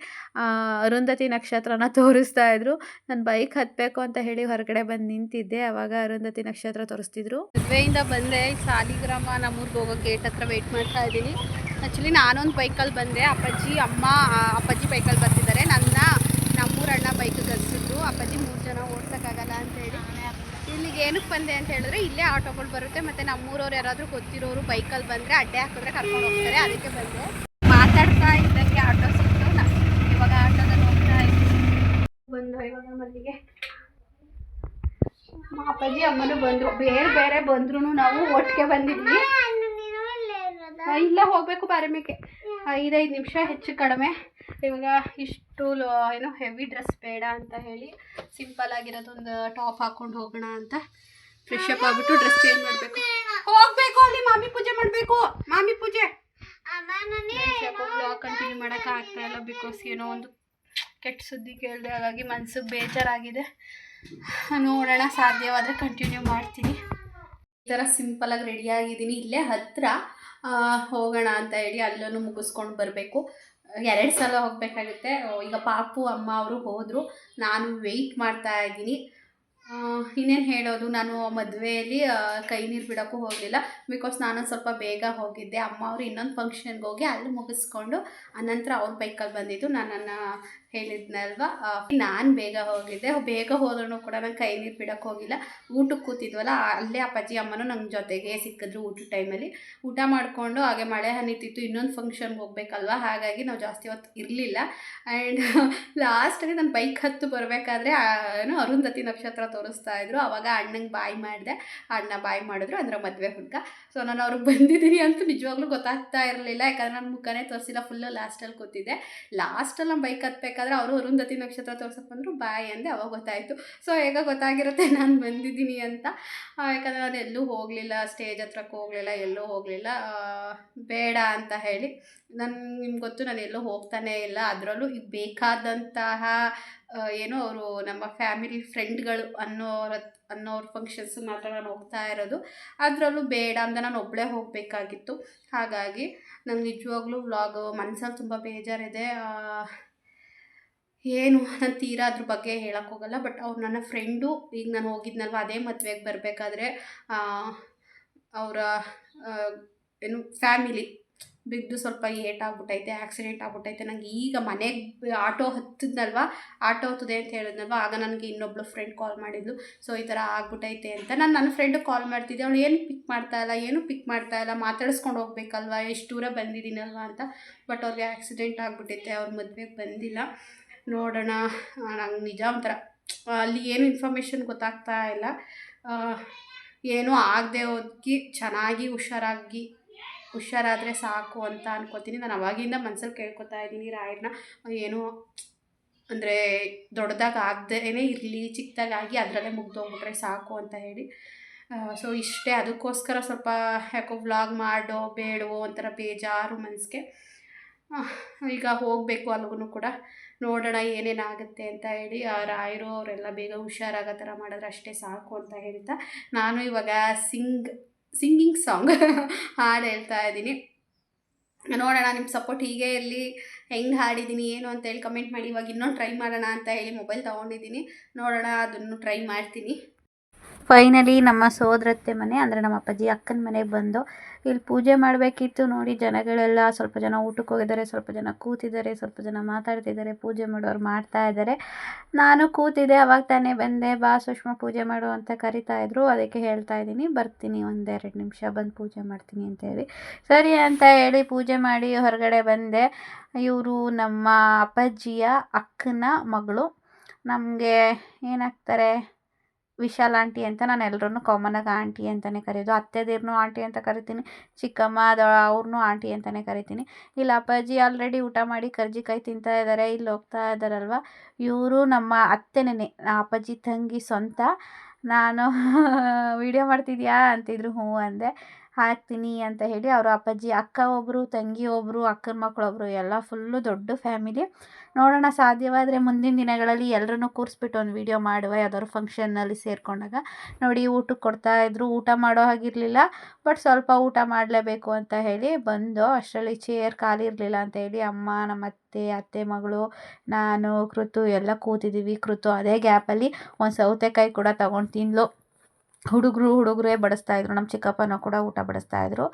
ಅರುಂಧತಿ ನಕ್ಷತ್ರನ ತೋರಿಸ್ತಾ ಇದ್ರು. ನಾನು ಬೈಕ್ ಹತ್ತಬೇಕು ಅಂತ ಹೇಳಿ ಹೊರಗಡೆ ಬಂದು ನಿಂತಿದ್ದೆ. ಅವಾಗ ಅರುಂಧತಿ ನಕ್ಷತ್ರ ತೋರಿಸ್ತಿದ್ರು. ಮದ್ವೆಯಿಂದ ಬಂದೆ. ಸಾಲಿಗ್ರಾಮ ನಮ್ಮೂರಿಗೆ ಹೋಗೋ ಗೇಟ್ ಹತ್ರ ವೆಯ್ಟ್ ಮಾಡ್ತಾ ಇದ್ದೀನಿ. ಆ್ಯಕ್ಚುಲಿ ನಾನೊಂದು ಬೈಕಲ್ಲಿ ಬಂದೆ. ಅಪ್ಪಾಜಿ, ಅಮ್ಮ ಅಪ್ಪಾಜಿ ಬೈಕಲ್ಲಿ ಬರ್ತಿದ್ದಾರೆ. ನನ್ನ ನಮ್ಮೂರ ಅಣ್ಣ ಬೈಕ್ ಕಳಿಸಿದ್ರು ಅಪ್ಪಾಜಿ ಮೂರು ಜನ ಓಡ್ಸೋಕ್ಕಾಗಲ್ಲ ಅಂತ ಹೇಳಿ. ಇಲ್ಲಿಗೆ ಏನಕ್ಕೆ ಬಂದೆ ಅಂತ ಹೇಳಿದ್ರೆ ಇಲ್ಲೇ ಆಟೋಗಳು ಬರುತ್ತೆ. ಮತ್ತು ನಮ್ಮೂರವ್ರು ಯಾರಾದರೂ ಗೊತ್ತಿರೋರು ಬೈಕಲ್ಲಿ ಬಂದರೆ ಅಡ್ಡೆ ಹಾಕಿದ್ರೆ ಕರ್ಕೊಂಡು ಹೋಗ್ತಾರೆ. ಅದಕ್ಕೆ ಬಂದೆ ಮಾತಾಡ್ತಾ ಇದ್ದಂಗೆ ಆಟೋ ಸಿಕ್ತು ನಾನು ಇವಾಗ ಆಟೋದಲ್ಲಿ ಹೋಗ್ತಾ ಇದ್ದೀನಿ ಬಂದು ಇವಾಗ ಮನೆಗೆ ಅಪ್ಪಾಜಿ ಅಮ್ಮನೂ ಬಂದರು. ಬೇರೆ ಬೇರೆ ಬಂದ್ರು ನಾವು ಒಟ್ಟಿಗೆ ಬಂದಿದ್ವಿ. ಇಲ್ಲ ಹೋಗಬೇಕು ಬಾರಮಿಕೆ. ಐದೈದು ನಿಮಿಷ ಹೆಚ್ಚು ಕಡಿಮೆ. ಇವಾಗ ಇಷ್ಟು ಏನು ಹೆವಿ ಡ್ರೆಸ್ ಬೇಡ ಅಂತ ಹೇಳಿ ಸಿಂಪಲ್ ಆಗಿರೋದೊಂದು ಟಾಪ್ ಹಾಕೊಂಡು ಹೋಗೋಣ ಅಂತ ಫ್ರೆಶ್ ಅಪ್ ಆಗ್ಬಿಟ್ಟು ಡ್ರೆಸ್ ಚೇಂಜ್ ಮಾಡಬೇಕು. ಹೋಗ್ಬೇಕು ಅಲ್ಲಿ ಮಾಮಿ ಪೂಜೆ ಮಾಡಬೇಕು. ಮಾಮಿ ಪೂಜೆ. ಬ್ಲಾಗ್ ಕಂಟಿನ್ಯೂ ಮಾಡೋಕ್ಕಾಗ್ತಾ ಇಲ್ಲ ಬಿಕಾಸ್ ಏನೋ ಒಂದು ಕೆಟ್ಟ ಸುದ್ದಿ ಕೇಳಿದೆ, ಹಾಗಾಗಿ ಮನಸ್ಸು ಬೇಜಾರಾಗಿದೆ. ನೋಡೋಣ, ಸಾಧ್ಯವಾದರೆ ಕಂಟಿನ್ಯೂ ಮಾಡ್ತೀನಿ. ಈ ಥರ ಸಿಂಪಲಾಗಿ ರೆಡಿಯಾಗಿದ್ದೀನಿ ಇಲ್ಲೇ ಹತ್ತಿರ ಹೋಗೋಣ ಅಂತ ಹೇಳಿ ಅಲ್ಲೂ ಮುಗಿಸ್ಕೊಂಡು ಬರಬೇಕು. ಎರಡು ಸಲ ಹೋಗಬೇಕಾಗುತ್ತೆ. ಈಗ ಪಾಪು, ಅಮ್ಮ ಅವರು ಹೋದರು. ನಾನು ವೆಯ್ಟ್ ಮಾಡ್ತಾ ಇದ್ದೀನಿ. ಇನ್ನೇನು ಹೇಳೋದು? ನಾನು ಮದುವೆಯಲ್ಲಿ ಕೈ ನೀರು ಬಿಡೋಕ್ಕೂ ಹೋಗಲಿಲ್ಲ. ಬಿಕಾಸ್ ನಾನು ಸ್ವಲ್ಪ ಬೇಗ ಹೋಗಿದ್ದೆ. ಅಮ್ಮ ಅವರು ಇನ್ನೊಂದು ಫಂಕ್ಷನ್ಗೆ ಹೋಗಿ ಅಲ್ಲಿ ಮುಗಿಸ್ಕೊಂಡು, ಅನಂತರ ಅವ್ರ ಬೈಕಲ್ಲಿ ಬಂದಿದ್ದು. ನನ್ನನ್ನು ಹೇಳಿದ್ನಲ್ವ? ನಾನು ಬೇಗ ಹೋಗಿದ್ದೆ. ಬೇಗ ಹೋದ್ರೂ ಕೂಡ ನಾನು ಕೈ ನೀರು ಬಿಡೋಕ್ಕೆ ಹೋಗಿಲ್ಲ. ಊಟಕ್ಕೆ ಕೂತಿದ್ವಲ್ಲ, ಅಲ್ಲೇ ಅಪ್ಪಾಜಿ ಅಮ್ಮನೂ ನಮ್ಮ ಜೊತೆಗೆ ಸಿಕ್ಕಿದ್ರು ಊಟದ ಟೈಮಲ್ಲಿ. ಊಟ ಮಾಡಿಕೊಂಡು ಹಾಗೆ ಮಳೆ ಹನಿತಿತ್ತು, ಇನ್ನೊಂದು ಫಂಕ್ಷನ್ಗೆ ಹೋಗ್ಬೇಕಲ್ವ? ಹಾಗಾಗಿ ನಾವು ಜಾಸ್ತಿ ಹೊತ್ತು ಇರಲಿಲ್ಲ. ಆ್ಯಂಡ್ ಲಾಸ್ಟಲ್ಲಿ ನಾನು ಬೈಕ್ ಹತ್ತು ಬರಬೇಕಾದ್ರೆ ಏನು ಅರುಂಧತಿ ನಕ್ಷತ್ರ ತೋರಿಸ್ತಾ ಇದ್ರು. ಅವಾಗ ಅಣ್ಣಂಗೆ ಬಾಯಿ ಮಾಡಿದೆ. ಅಣ್ಣ ಬಾಯಿ ಮಾಡಿದ್ರು, ಅಂದ್ರೆ ಮದುವೆ ಹುಡುಗ. ಸೊ ನಾನು ಅವ್ರಿಗೆ ಬಂದಿದ್ದೀನಿ ಅಂತ ನಿಜವಾಗ್ಲೂ ಗೊತ್ತಾಗ್ತಾ ಇರಲಿಲ್ಲ. ಯಾಕಂದ್ರೆ ನನ್ನ ಮುಖನೇ ತೋರಿಸಿಲ್ಲ ಫುಲ್ಲು ಲಾಸ್ಟಲ್ಲಿ ಕೂತಿದ್ದೆ. ಲಾಸ್ಟಲ್ಲಿ ನಾನು ಬೈಕ್ ಹತ್ಬೇಕಾದ್ರೆ ಅವರು ಅರುಂಧತಿ ನಕ್ಷತ್ರ ತೋರ್ಸಕ್ಕೆ ಬಂದರು, ಬಾಯ್ ಅಂದೆ ಅವಾಗ ಗೊತ್ತಾಯಿತು. ಸೊ ಈಗ ಗೊತ್ತಾಗಿರುತ್ತೆ ನಾನು ಬಂದಿದ್ದೀನಿ ಅಂತ. ಯಾಕಂದರೆ ನಾನು ಎಲ್ಲೂ ಹೋಗಲಿಲ್ಲ ಸ್ಟೇಜ್ ಹತ್ರಕ್ಕೆ ಹೋಗಲಿಲ್ಲ, ಎಲ್ಲೂ ಹೋಗಲಿಲ್ಲ. ಬೇಡ ಅಂತ ಹೇಳಿ. ನಾನು, ನಿಮ್ಗೆ ಗೊತ್ತು, ನಾನು ಎಲ್ಲೂ ಹೋಗ್ತಾನೇ ಇಲ್ಲ. ಅದರಲ್ಲೂ ಈಗ ಬೇಕಾದಂತಹ ಏನೋ ಅವರು ನಮ್ಮ ಫ್ಯಾಮಿಲಿ ಫ್ರೆಂಡ್ಗಳು ಅನ್ನೋರ ಅನ್ನೋರ ಫಂಕ್ಷನ್ಸ್ ಮಾತ್ರ ನಾನು ಹೋಗ್ತಾ ಇರೋದು. ಅದರಲ್ಲೂ ಬೇಡ ಅಂತ ನಾನು ಒಬ್ಬಳೇ ಹೋಗಬೇಕಾಗಿತ್ತು. ಹಾಗಾಗಿ ನಂಗೆ ನಿಜವಾಗ್ಲೂ ವ್ಲಾಗ್ ಮನಸ್ಸಲ್ಲಿ ತುಂಬ ಬೇಜಾರಿದೆ. ಏನು ನಾನು ತೀರಾ ಅದ್ರ ಬಗ್ಗೆ ಹೇಳೋಕ್ಕೋಗಲ್ಲ ಬಟ್ ಅವ್ರು ನನ್ನ ಫ್ರೆಂಡು ಈಗ ನಾನು ಹೋಗಿದ್ನಲ್ವ, ಅದೇ ಮದುವೆಗೆ ಬರಬೇಕಾದ್ರೆ ಅವರ ಏನು ಫ್ಯಾಮಿಲಿ ಬಿದ್ದು ಸ್ವಲ್ಪ ಏಟಾಗ್ಬಿಟ್ಟೈತೆ ಆಕ್ಸಿಡೆಂಟ್ ಆಗ್ಬಿಟ್ಟೈತೆ ನಂಗೆ ಈಗ ಮನೆಗೆ ಆಟೋ ಹತ್ತಿದ್ನಲ್ವ, ಆಟೋ ಹತ್ತದೆ ಅಂತ ಹೇಳಿದ್ನಲ್ವ, ಆಗ ನನಗೆ ಇನ್ನೊಬ್ಳು ಫ್ರೆಂಡ್ ಕಾಲ್ ಮಾಡಿದ್ಲು. ಸೊ ಈ ಥರ ಆಗ್ಬಿಟ್ಟೈತೆ ಅಂತ ನಾನು ನನ್ನ ಫ್ರೆಂಡ್ ಕಾಲ್ ಮಾಡ್ತಿದ್ದೆ. ಅವಳು ಏನು ಪಿಕ್ ಮಾಡ್ತಾ ಇಲ್ಲ, ಏನು ಪಿಕ್ ಮಾಡ್ತಾ ಇಲ್ಲ, ಮಾತಾಡಿಸ್ಕೊಂಡು ಹೋಗ್ಬೇಕಲ್ವ, ಎಷ್ಟು ದೂರ ಬಂದಿದ್ದೀನಲ್ವ ಅಂತ. ಬಟ್ ಅವ್ರಿಗೆ ಆಕ್ಸಿಡೆಂಟ್ ಆಗಿಬಿಟ್ಟೈತೆ ಅವ್ರ ಮದುವೆಗೆ ಬಂದಿಲ್ಲ. ನೋಡೋಣ. ನಂಗೆ ನಿಜ ಒಂಥರ ಅಲ್ಲಿ ಏನು ಇನ್ಫಾರ್ಮೇಷನ್ ಗೊತ್ತಾಗ್ತಾ ಇಲ್ಲ. ಏನೂ ಆಗದೆ ಹೋಗಿ ಚೆನ್ನಾಗಿ ಹುಷಾರಾಗಿ, ಹುಷಾರಾದರೆ ಸಾಕು ಅಂತ ಅನ್ಕೋತೀನಿ. ನಾನು ಅವಾಗಿಂದ ಮನ್ಸಲ್ಲಿ ಕೇಳ್ಕೊತಾ ಇದ್ದೀನಿ ರಾಯರನ್ನ ಏನು ಅಂದರೆ ದೊಡ್ಡದಾಗಿ ಆಗದೇನೆ ಇರಲಿ ಚಿಕ್ಕದಾಗಿ ಅದರಲ್ಲೇ ಮುಗ್ದೋಗ್ಬಿಟ್ರೆ ಸಾಕು ಅಂತ ಹೇಳಿ. ಸೊ ಇಷ್ಟೇ. ಅದಕ್ಕೋಸ್ಕರ ಸ್ವಲ್ಪ ಯಾಕೋ ವ್ಲಾಗ್ ಮಾಡೋ, ಬೇಡವೋ ಒಂಥರ ಬೇಜಾರು ಮನಸ್ಸಿಗೆ ಈಗ ಹೋಗಬೇಕು ಅಲ್ಗೂ ಕೂಡ. ನೋಡೋಣ ಏನೇನಾಗುತ್ತೆ ಅಂತ ಹೇಳಿ ರಾಯರು ಅವರೆಲ್ಲ ಬೇಗ ಹುಷಾರಾಗೋ ಥರ ಮಾಡಿದ್ರೆ ಅಷ್ಟೇ ಸಾಕು ಅಂತ ಹೇಳ್ತಾ ನಾನು ಇವಾಗ ಸಿಂಗ್, ಸಿಂಗಿಂಗ್ ಸಾಂಗ್ ಹಾಡು ಹೇಳ್ತಾ ಇದ್ದೀನಿ. ನೋಡೋಣ ನಿಮ್ಮ ಸಪೋರ್ಟ್ ಹೀಗೆ ಇರಲಿ, ಹೆಂಗೆ ಹಾಡಿದ್ದೀನಿ ಏನು ಅಂತೇಳಿ ಕಮೆಂಟ್ ಮಾಡಿ, ಇವಾಗ ಇನ್ನೊಂದು ಟ್ರೈ ಮಾಡೋಣ ಅಂತ ಹೇಳಿ ಮೊಬೈಲ್ ತೊಗೊಂಡಿದ್ದೀನಿ. ನೋಡೋಣ ಅದನ್ನು ಟ್ರೈ ಮಾಡ್ತೀನಿ. ಫೈನಲಿ ನಮ್ಮ ಸೋದರತ್ತೆ ಮನೆ, ಅಂದರೆ ನಮ್ಮ ಅಪ್ಪಾಜಿ ಅಕ್ಕನ ಮನೆಗೆ ಬಂದು ಇಲ್ಲಿ ಪೂಜೆ ಮಾಡಬೇಕಿತ್ತು ನೋಡಿ, ಜನಗಳೆಲ್ಲ ಸ್ವಲ್ಪ ಜನ ಊಟಕ್ಕೆ ಹೋಗಿದ್ದಾರೆ, ಸ್ವಲ್ಪ ಜನ ಕೂತಿದ್ದಾರೆ, ಸ್ವಲ್ಪ ಜನ ಮಾತಾಡ್ತಿದ್ದಾರೆ, ಪೂಜೆ ಮಾಡೋರು ಮಾಡ್ತಾ ಇದ್ದಾರೆ. ನಾನು ಕೂತಿದ್ದೆ, ಅವಾಗ ತಾನೇ ಬಂದೆ, ಬಾ ಸುಷ್ಮಾ, ಪೂಜೆ ಮಾಡು ಅಂತ ಕರಿತಾ ಇದ್ರು. ಅದಕ್ಕೆ ಹೇಳ್ತಾ ಇದ್ದೀನಿ, ಬರ್ತೀನಿ ಒಂದೆರಡು ನಿಮಿಷ, ಬಂದು ಪೂಜೆ ಮಾಡ್ತೀನಿ ಅಂತ ಹೇಳಿ. ಸರಿ ಅಂತ ಹೇಳಿ ಪೂಜೆ ಮಾಡಿ ಹೊರಗಡೆ ಬಂದೆ. ಇವರು ನಮ್ಮ ಅಪ್ಪಾಜಿಯ ಅಕ್ಕನ ಮಗಳು. ನಮಗೆ ಏನಾಗ್ತಾರೆ? ವಿಶಾಲ್ ಆಂಟಿ ಅಂತ ನಾನು ಎಲ್ಲರೂ ಕಾಮನಾಗಿ ಆಂಟಿ ಅಂತಲೇ ಕರೆಯೋದು. ಅತ್ತೆದಿರ್ನು ಆಂಟಿ ಅಂತ ಕರಿತೀನಿ, ಚಿಕ್ಕಮ್ಮ ಅದ ಅವ್ರನ್ನೂ ಆಂಟಿ ಅಂತಲೇ ಕರಿತೀನಿ. ಇಲ್ಲಿ, ಅಪ್ಪಾಜಿ ಆಲ್ರೆಡಿ ಊಟ ಮಾಡಿ ಕರ್ಜಿಕಾಯಿ ತಿಂತಾ ಇದ್ದಾರೆ ಇಲ್ಲಿ ಹೋಗ್ತಾ ಇದ್ದಾರಲ್ವ ಇವರು ನಮ್ಮ ಅತ್ತೆನೇ ಅಪ್ಪಾಜಿ ತಂಗಿ ಸ್ವಂತ. ನಾನು ವಿಡಿಯೋ ಮಾಡ್ತಿದ್ಯಾ? ಅಂತಿದ್ರು, ಹ್ಞೂ ಅಂದೆ. ಹಾಕ್ತೀನಿ ಅಂತ ಹೇಳಿ ಅವರು ಅಪ್ಪಾಜಿ, ಅಕ್ಕ ಒಬ್ಬರು ತಂಗಿ ಒಬ್ಬರು ಅಕ್ಕನ ಮಕ್ಕಳೊಬ್ಬರು ಎಲ್ಲ ಫುಲ್ಲು ದೊಡ್ಡ ಫ್ಯಾಮಿಲಿ ನೋಡೋಣ ಸಾಧ್ಯವಾದರೆ ಮುಂದಿನ ದಿನಗಳಲ್ಲಿ ಎಲ್ಲರನ್ನೂ ಕೂರಿಸ್ಬಿಟ್ಟು ಒಂದು ವಿಡಿಯೋ ಮಾಡುವ, ಯಾವ್ದಾದ್ರು ಫಂಕ್ಷನ್ನಲ್ಲಿ ಸೇರಿಕೊಂಡಾಗ. ನೋಡಿ ಊಟಕ್ಕೆ ಕೊಡ್ತಾಯಿದ್ರು ಊಟ ಮಾಡೋ ಹಾಗಿರಲಿಲ್ಲ ಬಟ್ ಸ್ವಲ್ಪ ಊಟ ಮಾಡಲೇಬೇಕು ಅಂತ ಹೇಳಿ ಬಂದು ಅಷ್ಟರಲ್ಲಿ ಚೇರ್ ಖಾಲಿ ಇರಲಿಲ್ಲ ಅಂತ ಹೇಳಿ ಅಮ್ಮ ನಮ್ಮ ಅತ್ತೆ ಅತ್ತೆ ಮಗಳು, ನಾನು, ಕೃತು ಎಲ್ಲ ಕೂತಿದ್ದೀವಿ ಕೃತು ಅದೇ ಗ್ಯಾಪಲ್ಲಿ ಒಂದು ಸೌತೆಕಾಯಿ ಕೂಡ ತೊಗೊಂಡು ತಿಂದ್ಲು. ಹುಡುಗರು ಹುಡುಗರೇ ಬಡಿಸ್ತಾಯಿದ್ರು ನಮ್ಮ ಚಿಕ್ಕಪ್ಪನೂ ಕೂಡ ಊಟ ಬಡಿಸ್ತಾಯಿದ್ರು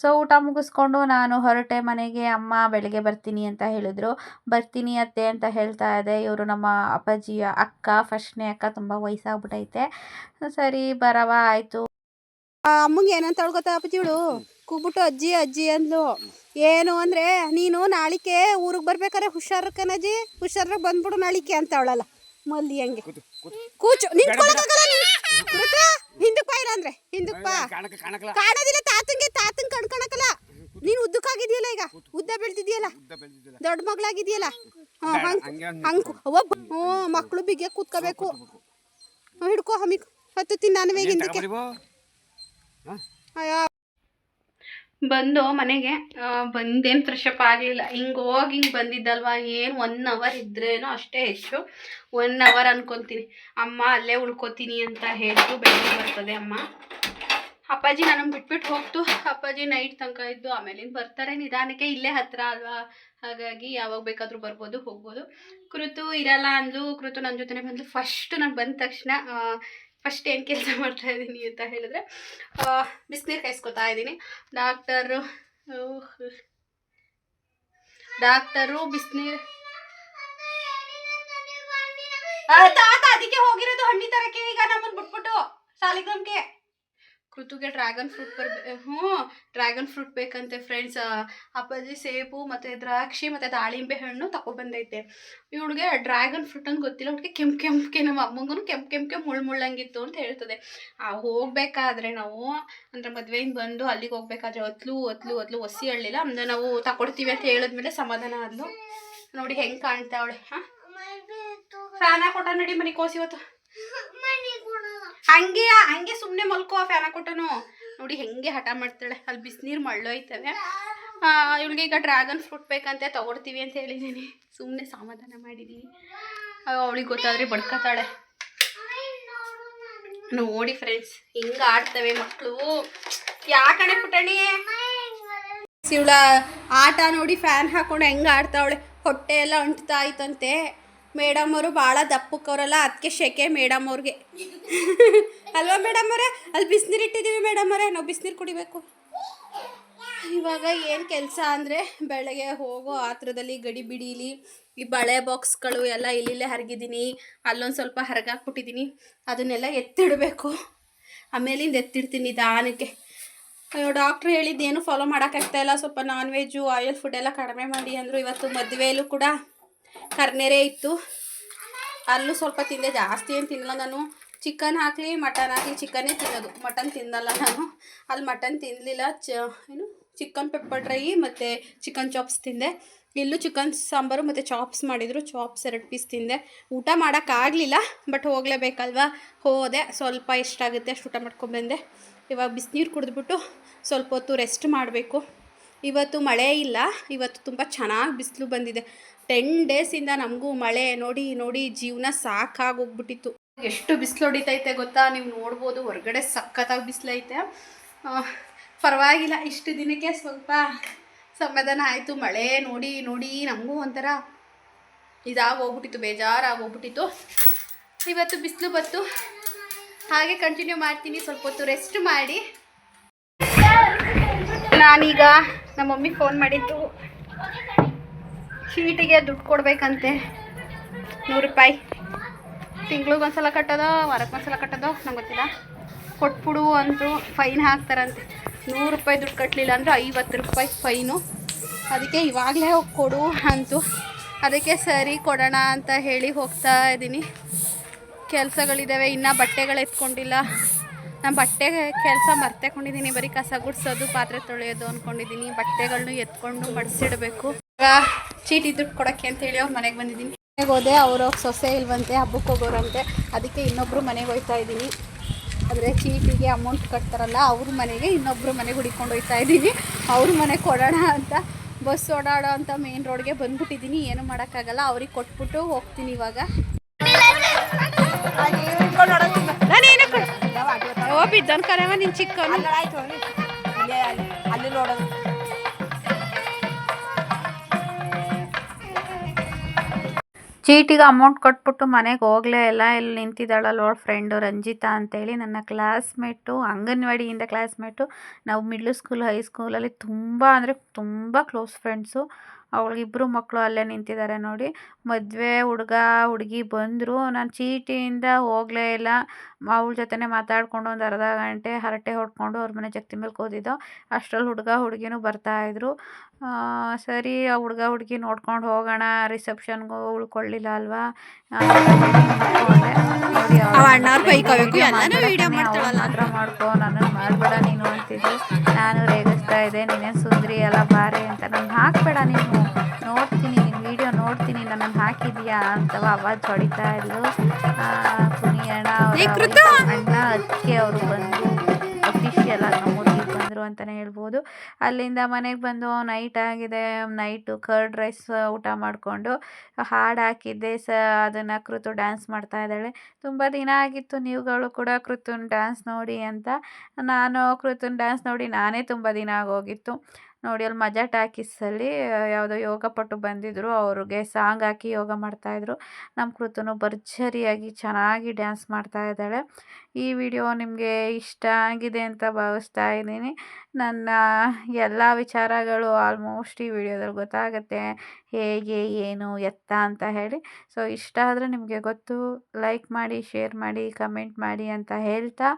ಸೊ ಊಟ ಮುಗಿಸ್ಕೊಂಡು ನಾನು ಹೊರಟೆ ಮನೆಗೆ ಅಮ್ಮ ಬೆಳಗ್ಗೆ ಬರ್ತೀನಿ ಅಂತ ಹೇಳಿದರು. ಬರ್ತೀನಿ ಅತ್ತೆ ಅಂತ ಹೇಳ್ತಾ ಇದೆ ಇವರು ನಮ್ಮ ಅಪ್ಪಾಜಿಯ ಅಕ್ಕ ಫಸ್ಟ್ನೇ ಅಕ್ಕ ತುಂಬ ವಯಸ್ಸಾಗ್ಬಿಟ್ಟೈತೆ ಸರಿ ಬರವ ಆಯಿತು. ಅಮ್ಮಂಗೆ ಏನಂತ ಹೇಳ್ಕೊತ ಅಪ್ಪಜಿಗಳು ಕೂಗ್ಬಿಟ್ಟು ಅಜ್ಜಿ ಅಜ್ಜಿ ಅಂದ್ಲು. ಏನು ಅಂದ್ರೆ ನೀನು ನಾಳಿಕೆ ಊರಿಗೆ ಬರ್ಬೇಕಾದ್ರೆ ಹುಷಾರ ಕಣಜ್ಜಿ ಹುಷಾರಾಗಿ ಬಂದ್ಬಿಡು ನಾಳಿಕೆ ಅಂತ ಅವಳಲ್ಲ. ಮಲ್ಲಿ ಹಂಗೆ ಕೂಚು ನಿಂತ್ಕೊಳ್ಳೋಕ್ಕಾಗಲ್ಲ ನೀ? ಹಿಂದಕ್ಕೆ ಬಾ ಇಲ್ಲ ಅಂದ್ರೆ ಹಿಂದಕ್ಕೆ ಬಾ. ಕಾಣಕ ಕಾಣೋದಿಲ್ಲ ತಾತಂಗೆ ತಾತಂಗೆ ಕಣ್ಕೊಳಕಲ್ಲ ನೀನು ಉದ್ದಕ್ಕಾಗಿದೆಯಲ್ಲ ಈಗ? ಉದ್ದ ಬೆಳ್ದಿದ್ಯಲ್ಲ? ದೊಡ್ಡ ಮಗಳಾಗಿದೆಯಲ್ಲ? ಹಾಂ ಹಂಗೆ ಒಬ್ಬ ಹ್ಞೂ ಮಕ್ಕಳು ಬಿಗ್ಗೆ ಕೂತ್ಕೋಬೇಕು. ಹಿಡ್ಕೋ ಹಮಿಕ್. ಹತ್ತು ತಿನ್ನ ನಾನು ಹಿಂದಕ್ಕೆ ಅಯ್ಯೋ. ಬಂದು ಮನೆಗೆ ಬಂದೇನು ಫ್ರೆಶ್ ಅಪ್ ಆಗಲಿಲ್ಲ. ಹಿಂಗೆ ಹೋಗಿ ಹಿಂಗೆ ಬಂದಿದ್ದಲ್ವಾ? ಏನು ಒನ್ ಅವರ್ ಇದ್ರೇನೋ ಅಷ್ಟೇ ಹೆಚ್ಚು. ಒನ್ ಅವರ್ ಅನ್ಕೊತೀನಿ. ಅಮ್ಮ, ಅಲ್ಲೇ ಉಳ್ಕೊತೀನಿ ಅಂತ ಹೇಳ್ತು ಬೆಳಗ್ಗೆ ಬರ್ತದೆ ಅಮ್ಮ. ಅಪ್ಪಾಜಿ ನನಗೆ ಬಿಟ್ಬಿಟ್ಟು ಹೋಗ್ತು. ಅಪ್ಪಾಜಿ ನೈಟ್ ತನಕ ಇದ್ದು ಆಮೇಲಿಂದ ಬರ್ತಾರೆ ನಿಧಾನಕ್ಕೆ. ಇಲ್ಲೇ ಹತ್ತಿರ ಅಲ್ವಾ? ಹಾಗಾಗಿ ಯಾವಾಗ ಬೇಕಾದರೂ ಬರ್ಬೋದು, ಹೋಗ್ಬೋದು. ಕೃತು ಇರಲ್ಲ ಅಂದ್ಲು. ಕೃತು ನನ್ನ ಜೊತೆನೇ ಬಂದು ಫಸ್ಟ್ ನಾನು ಬಂದ ತಕ್ಷಣ ಫಸ್ಟ್ ಏನು ಕೆಲಸ ಮಾಡ್ತಾ ಇದ್ದೀನಿ ಅಂತ ಹೇಳಿದ್ರೆ ಬಿಸಿನೀರು ಕಾಯಿಸ್ಕೊತಾ ಇದ್ದೀನಿ ಡಾಕ್ಟರು ಡಾಕ್ಟರು ಬಿಸಿನೀರು. ತಾತ, ಅದಕ್ಕೆ ಹೋಗಿರೋದು ಹಣ್ಣಿ ತರಕ್ಕೆ ಈಗ ನಮ್ಮನ್ನು ಬಿಟ್ಬಿಟ್ಟು ಸಾಲಿಗ್ರಾಮ್ಗೆ ಕೃತುಗೆ ಡ್ರ್ಯಾಗನ್ ಫ್ರೂಟ್ ಬರ್ಬೇ ಹ್ಞೂ ಡ್ರ್ಯಾಗನ್ ಫ್ರೂಟ್ ಬೇಕಂತೆ ಫ್ರೆಂಡ್ಸ್. ಅಪ್ಪಾಜಿ ಸೇಬು ಮತ್ತು ದ್ರಾಕ್ಷಿ ಮತ್ತು ದಾಳಿಂಬೆ ಹಣ್ಣು ತಗೊಬಂದೈತೆ ಇವಳಿಗೆ ಡ್ರ್ಯಾಗನ್ ಫ್ರೂಟ್ ಅಂತ ಗೊತ್ತಿಲ್ಲ ಅವ್ಳಿಗೆ ಕೆಂಪು ಕೆಂಪುಗೆ ನಮ್ಮ ಅಮ್ಮಂಗೂ ಕೆಂಪು ಕೆಂಪುಗೆ ಮುಳ್ಳು ಮುಳ್ಳಂಗಿತ್ತು ಅಂತ ಹೇಳ್ತದೆ. ಆ ಹೋಗಬೇಕಾದ್ರೆ ನಾವು ಅಂದರೆ ಮದುವೆಯಿಂದ ಬಂದು ಅಲ್ಲಿಗೆ ಹೋಗ್ಬೇಕಾದ್ರೆ ಒತ್ಲು ಒತ್ಲು ಒತ್ಲು ಒಸಿ ಹಳ್ಳಿಲ್ಲ ಅಂದರೆ ನಾವು ತಗೊಡ್ತೀವಿ ಅಂತ ಹೇಳಿದ್ಮೇಲೆ ಸಮಾಧಾನ ಆದ್ಲು. ನೋಡಿ ಹೆಂಗೆ ಕಾಣ್ತಾ ಅವಳೆ ಹಾಂ? ಫ್ಯಾನ ಕೊಟ್ಟ ನಡಿ ಮನೆ ಕೋಸಿ ಇವತ್ತು. ಹಂಗೆ ಹಂಗೆ ಸುಮ್ಮನೆ ಮಲ್ಕೋ ಫ್ಯಾನ್ ಕೊಟ್ಟನು. ನೋಡಿ ಹೆಂಗೆ ಹಠ ಮಾಡ್ತಾಳೆ. ಅಲ್ಲಿ ಬಿಸಿನೀರು ಮಳ್ಳೋಯ್ತವೆ. ಇವಳಿಗೆ ಈಗ ಡ್ರ್ಯಾಗನ್ ಫ್ರೂಟ್ ಬೇಕಂತೆ ತಗೊಡ್ತೀವಿ ಅಂತ ಹೇಳಿದ್ದೀನಿ ಸುಮ್ಮನೆ ಸಮಾಧಾನ ಮಾಡಿದ್ದೀನಿ ಅವಳಿಗೆ ಗೊತ್ತಾದ್ರೆ ಬಡ್ಕತಾಳೆ. ನೋಡಿ ಫ್ರೆಂಡ್ಸ್ ಹಿಂಗ ಆಡ್ತವೆ ಮಕ್ಕಳು ಯಾಕಣೆ ಪುಟಣಿ? ಇವಳ ಆಟ ನೋಡಿ ಫ್ಯಾನ್ ಹಾಕೊಂಡು ಹೆಂಗೆ ಆಡ್ತಾವಳೆ. ಹೊಟ್ಟೆ ಎಲ್ಲ ಅಂಟ್ತಾ ಇತ್ತಂತೆ. ಮೇಡಮ್ ಅವರು ಭಾಳ ದಪ್ಪಕ್ಕವ್ರಲ್ಲ ಅದಕ್ಕೆ ಶೆಕೆ ಮೇಡಮ್ ಅವ್ರಿಗೆ. ಅಲ್ವಾ ಮೇಡಮ್ ಅವರೇ? ಅಲ್ಲಿ ಬಿಸಿನೀರು ಇಟ್ಟಿದ್ದೀವಿ ಮೇಡಮ್ ಅವರೇ. ನಾವು ಬಿಸಿನೀರು ಕುಡಿಬೇಕು. ಇವಾಗ ಏನು ಕೆಲಸ ಅಂದರೆ ಬೆಳಗ್ಗೆ ಹೋಗೋ ಆತ್ರದಲ್ಲಿ ಗಡಿ ಬಿಡೀಲಿ, ಈ ಬಳೆ ಬಾಕ್ಸ್ಗಳು ಎಲ್ಲ ಇಲ್ಲಿಲ್ಲೇ ಹರಗಿದ್ದೀನಿ. ಅಲ್ಲೊಂದು ಸ್ವಲ್ಪ ಹರಗಾಕ್ಬಿಟ್ಟಿದ್ದೀನಿ. ಅದನ್ನೆಲ್ಲ ಎತ್ತಿಡಬೇಕು. ಆಮೇಲಿಂದ ಎತ್ತಿಡ್ತೀನಿ ದಾನಕ್ಕೆ ಅಯ್ಯೋ ಡಾಕ್ಟ್ರ್ ಹೇಳಿದ್ದೇನು ಫಾಲೋ ಮಾಡೋಕ್ಕಾಗ್ತಾಯಿಲ್ಲ ಸ್ವಲ್ಪ ನಾನ್ ವೆಜ್ಜು ಆಯಿಲ್ ಫುಡ್ ಎಲ್ಲ ಕಡಿಮೆ ಮಾಡಿ ಅಂದರು ಇವತ್ತು ಮದುವೆಯಲ್ಲೂ ಕೂಡ. ಕರ್ನೇರೇ ಇತ್ತು. ಅಲ್ಲೂ ಸ್ವಲ್ಪ ತಿಂದೆ. ಜಾಸ್ತಿ ಏನು ತಿನ್ನಲ್ಲ ನಾನು. ಚಿಕನ್ ಹಾಕಲಿ, ಮಟನ್ ಹಾಕಲಿ, ಚಿಕನ್ನೇ ತಿನ್ನೋದು. ಮಟನ್ ತಿನ್ನಲ್ಲ ನಾನು. ಅಲ್ಲಿ ಮಟನ್ ತಿನ್ನಲಿಲ್ಲ ಚ, ಏನು? ಚಿಕನ್ ಪೆಪ್ಪರ್ ಡ್ರೈ ಮತ್ತು ಚಿಕನ್ ಚಾಪ್ಸ್ ತಿಂದೆ. ಇಲ್ಲೂ ಚಿಕನ್ ಸಾಂಬಾರು ಮತ್ತು ಚಾಪ್ಸ್ ಮಾಡಿದರು. ಚಾಪ್ಸ್ ಎರಡು ಪೀಸ್ ತಿಂದೆ. ಊಟ ಮಾಡೋಕ್ಕಾಗಲಿಲ್ಲ ಬಟ್ ಹೋಗಲೇಬೇಕಲ್ವಾ? ಹೋದೆ. ಸ್ವಲ್ಪ ಎಷ್ಟಾಗುತ್ತೆ ಅಷ್ಟು ಊಟ ಮಾಡ್ಕೊಂಡ್ಬಂದೆ ಇವಾಗ ಬಿಸಿನೀರು ಕುಡಿದ್ಬಿಟ್ಟು ಸ್ವಲ್ಪ ಹೊತ್ತು ರೆಸ್ಟ್ ಮಾಡಬೇಕು. ಇವತ್ತು ಮಳೆ ಇಲ್ಲ. ಇವತ್ತು ತುಂಬ ಚೆನ್ನಾಗಿ ಬಿಸಿಲು ಬಂದಿದೆ. ಟೆನ್ ಡೇಸಿಂದ ನಮಗೂ ಮಳೆ, ನೋಡಿ ನೋಡಿ, ಜೀವನ ಸಾಕಾಗೋಗ್ಬಿಟ್ಟಿತ್ತು. ಎಷ್ಟು ಬಿಸಿಲು ಹೊಡಿತೈತೆ ಗೊತ್ತಾ? ನೀವು ನೋಡ್ಬೋದು, ಹೊರಗಡೆ ಸಖತ್ತಾಗಿ ಬಿಸಿಲೈತೆ. ಪರವಾಗಿಲ್ಲ, ಇಷ್ಟು ದಿನಕ್ಕೆ ಸ್ವಲ್ಪ ಸಮಾಧಾನ ಆಯಿತು. ಮಳೆ, ನೋಡಿ ನೋಡಿ, ನಮಗೂ ಒಂಥರ ಇದಾಗೋಗ್ಬಿಟ್ಟಿತ್ತು, ಬೇಜಾರಾಗೋಗ್ಬಿಟ್ಟಿತ್ತು. ಇವತ್ತು ಬಿಸಿಲು ಬತ್ತು ಹಾಗೆ ಕಂಟಿನ್ಯೂ ಮಾಡ್ತೀನಿ. ಸ್ವಲ್ಪ ಹೊತ್ತು ರೆಸ್ಟ್ ಮಾಡಿ. ನಾನೀಗ ನಮ್ಮ ಮಮ್ಮಿಗೆ ಫೋನ್ ಮಾಡಿದ್ದು ಚೀಟಿಗೆ ದುಡ್ಡು ಕೊಡ್ಬೇಕಂತೆ. ನೂರು ರೂಪಾಯಿ. ತಿಂಗ್ಳಿಗೆ ಒಂದ್ಸಲ ಕಟ್ಟೋದೋ, ವಾರಕ್ಕೆ ಒಂದ್ಸಲ ಕಟ್ಟೋದೋ, ನಂಗೆ ಗೊತ್ತಿಲ್ಲ. ಕೊಟ್ಬಿಡು ಅಂತೂ ಫೈನ್ ಹಾಕ್ತಾರಂತೆ. ನೂರು ರೂಪಾಯಿ ದುಡ್ಡು ಕಟ್ಟಲಿಲ್ಲ ಅಂದರೆ ಐವತ್ತು ರೂಪಾಯಿ ಫೈನು. ಅದಕ್ಕೆ ಇವಾಗಲೇ ಕೊಡು ಅಂತು. ಅದಕ್ಕೆ ಸರಿ ಕೊಡೋಣ ಅಂತ ಹೇಳಿ ಹೋಗ್ತಾ ಇದ್ದೀನಿ. ಕೆಲಸಗಳಿದ್ದಾವೆ ಇನ್ನೂ ಬಟ್ಟೆಗಳು ಎತ್ಕೊಂಡಿಲ್ಲ. ನಾನು ಬಟ್ಟೆ ಕೆಲಸ ಮರ್ತೆಕೊಂಡಿದ್ದೀನಿ ಬರೀ ಕಸ ಗುಡಿಸೋದು, ಪಾತ್ರೆ ತೊಳೆಯೋದು ಅಂದ್ಕೊಂಡಿದ್ದೀನಿ ಬಟ್ಟೆಗಳನ್ನೂ ಎತ್ಕೊಂಡು ಮಡಿಸಿಡಬೇಕು. ಚೀಟಿ ದುಡ್ಡು ಕೊಡೋಕ್ಕೆ ಅಂತ ಹೇಳಿ ಅವ್ರ ಮನೆಗೆ ಬಂದಿದ್ದೀನಿ. ಮನೆಗೆ ಹೋದೆ ಅವರು ಸೊಸೆ ಇಲ್ವಂತೆ ಹಬ್ಬಕ್ಕೆ ಹೋಗೋರಂತೆ. ಅದಕ್ಕೆ ಇನ್ನೊಬ್ಬರು ಮನೆಗೆ ಹೋಗ್ತಾ ಇದ್ದೀನಿ. ಆದರೆ ಚೀಟಿಗೆ ಅಮೌಂಟ್ ಕಟ್ತಾರಲ್ಲ ಅವ್ರ ಮನೆಗೆ ಇನ್ನೊಬ್ಬರು ಮನೆಗೆ ಹುಡಿಕೊಂಡು ಹೋಗ್ತಾ ಇದ್ದೀನಿ. ಅವ್ರ ಮನೆಗೆ ಕೊಡೋಣ ಅಂತ ಬಸ್ ಓಡಾಡೋ ಅಂತ ಮೇನ್ ರೋಡ್ಗೆ ಬಂದ್ಬಿಟ್ಟಿದ್ದೀನಿ. ಏನು ಮಾಡೋಕ್ಕಾಗಲ್ಲ ಅವ್ರಿಗೆ ಕೊಟ್ಬಿಟ್ಟು ಹೋಗ್ತೀನಿ ಇವಾಗ. ಓ ಬಿದ್ದನ್ ಕರೆವ ನಿನ್ ಚಿಕ್ಕವನು. ಅಲ್ಲಿ ನೋಡೋದು ಚೀಟಿಗೆ ಅಮೌಂಟ್ ಕೊಟ್ಬಿಟ್ಟು ಮನೆಗೆ ಹೋಗಲೇ ಇಲ್ಲ. ಇಲ್ಲಿ ನಿಂತಿದ್ದಾಳಲ್ಲ ಅವಳ ಫ್ರೆಂಡು ರಂಜಿತಾ ಅಂತೇಳಿ ನನ್ನ ಕ್ಲಾಸ್ಮೇಟು ಅಂಗನವಾಡಿಯಿಂದ ಕ್ಲಾಸ್ಮೇಟು ನಾವು ಮಿಡ್ಲ್ ಸ್ಕೂಲ್ ಹೈಸ್ಕೂಲಲ್ಲಿ ತುಂಬ ಅಂದರೆ ತುಂಬ ಕ್ಲೋಸ್ ಫ್ರೆಂಡ್ಸು ಅವಳಿಗಿಬ್ಬರು ಮಕ್ಕಳು ಅಲ್ಲೇ ನಿಂತಿದ್ದಾರೆ ನೋಡಿ. ಮದುವೆ ಹುಡುಗ, ಹುಡುಗಿ ಬಂದರು. ನಾನು ಚೀಟಿಯಿಂದ ಹೋಗಲೇ ಇಲ್ಲ. ಅವಳ ಜೊತೆನೇ ಮಾತಾಡಿಕೊಂಡು ಒಂದು ಅರ್ಧ ಗಂಟೆ ಹರಟೆ ಹೊಡ್ಕೊಂಡು ಅವ್ರ ಮನೆ ಜಗ್ತಿ ಮೇಲೆ ಕೂತಿದ್ದೋ, ಅಷ್ಟರಲ್ಲಿ ಹುಡುಗ, ಹುಡುಗಿನೂ ಬರ್ತಾಯಿದ್ರು ಸರಿ ಆ ಹುಡುಗ ಹುಡುಗಿ ನೋಡ್ಕೊಂಡು ಹೋಗೋಣ. ರಿಸೆಪ್ಷನ್ಗೂ ಉಳ್ಕೊಳ್ಳಿಲ್ಲ ಅಲ್ವಾ? ಮಾತ್ರ ಮಾಡ್ಕೊ ನಾನು ಮಾಡಬೇಡ ನೀನು ಅಂತಿದ್ದು. ನಾನು ರೇಗಿಸ್ತಾ ಇದ್ದೆ ನೀನೇನು ಸುಂದ್ರಿ ಎಲ್ಲ ಬಾರೆ ಅಂತ. ನಾನು ಹಾಕ್ಬೇಡ ನೀನು. ನೋಡ್ತೀನಿ ನಿನ್ನ ವಿಡಿಯೋ ನೋಡ್ತೀನಿ. ನನ್ನನ್ನು ಹಾಕಿದ್ಯಾ ಅಂತ ಅವಾಜ್ ಹೊಡಿತಾ ಇದ್ಲು. ಪುನಿ ಅಣ್ಣ! ಅಣ್ಣ ಅದಕ್ಕೆ ಅವರು ಬಂದು ಅಫಿಷಿಯಲ್ ಆಗಿ ಬಂದರು ಅಂತಲೇ ಹೇಳ್ಬೋದು. ಅಲ್ಲಿಂದ ಮನೆಗೆ ಬಂದು ನೈಟ್ ಆಗಿದೆ ನೈಟು ಕರ್ಡ್ ರೈಸ್ ಊಟ ಮಾಡಿಕೊಂಡು ಹಾಡು ಹಾಕಿದ್ದೆ. ಸ, ಅದನ್ನು ಕೃತು ಡ್ಯಾನ್ಸ್ ಮಾಡ್ತಾ ಇದ್ದಾಳೆ. ತುಂಬ ದಿನ ಆಗಿತ್ತು ನೀವುಗಳು ಕೂಡ ಕೃತುನ್ ಡ್ಯಾನ್ಸ್ ನೋಡಿ ಅಂತ. ನಾನು ಕೃತುನ್ ಡ್ಯಾನ್ಸ್ ನೋಡಿ ನಾನೇ ತುಂಬ ದಿನ ಆಗೋಗಿತ್ತು. ನೋಡಿ ಅಲ್ಲಿ ಮಜಾ ಟಾಕೀಸಲ್ಲಿ ಯಾವುದೋ ಯೋಗ ಪಟು ಬಂದಿದ್ದರು ಅವ್ರಿಗೆ ಸಾಂಗ್ ಹಾಕಿ ಯೋಗ ಮಾಡ್ತಾಯಿದ್ರು ನಮ್ಮ ಕೃತನು ಭರ್ಜರಿಯಾಗಿ ಚೆನ್ನಾಗಿ ಡ್ಯಾನ್ಸ್ ಮಾಡ್ತಾ ಇದ್ದಾಳೆ. ಈ ವಿಡಿಯೋ ನಿಮಗೆ ಇಷ್ಟ ಆಗಿದೆ ಅಂತ ಭಾವಿಸ್ತಾ ಇದ್ದೀನಿ. ನನ್ನ ಎಲ್ಲ ವಿಚಾರಗಳು ಆಲ್ಮೋಸ್ಟ್ ಈ ವಿಡಿಯೋದಲ್ಲಿ ಗೊತ್ತಾಗುತ್ತೆ. ಹೇಗೆ, ಏನು, ಎತ್ತ ಅಂತ ಹೇಳಿ. ಸೊ ಇಷ್ಟ ಆದರೆ ನಿಮಗೆ ಗೊತ್ತು ಲೈಕ್ ಮಾಡಿ ಶೇರ್ ಮಾಡಿ ಕಮೆಂಟ್ ಮಾಡಿ ಅಂತ ಹೇಳ್ತಾ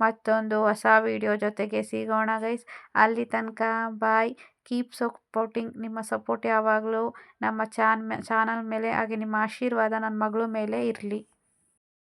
ಮತ್ತೊಂದು ಹೊಸ ವಿಡಿಯೋ ಜೊತೆಗೆ ಸಿಗೋಣ ಗೈಸ್ ಅಲ್ಲಿ ತನಕ ಬಾಯ್ ಕೀಪ್ ಸಪೋರ್ಟಿಂಗ್ ನಿಮ್ಮ ಸಪೋರ್ಟ್ ಯಾವಾಗಲೂ ನಮ್ಮ ಚಾನ್, ಚಾನಲ್ ಮೇಲೆ ಹಾಗೆ ನಿಮ್ಮ ಆಶೀರ್ವಾದ ನನ್ನ ಮಗಳ ಮೇಲೆ ಇರಲಿ.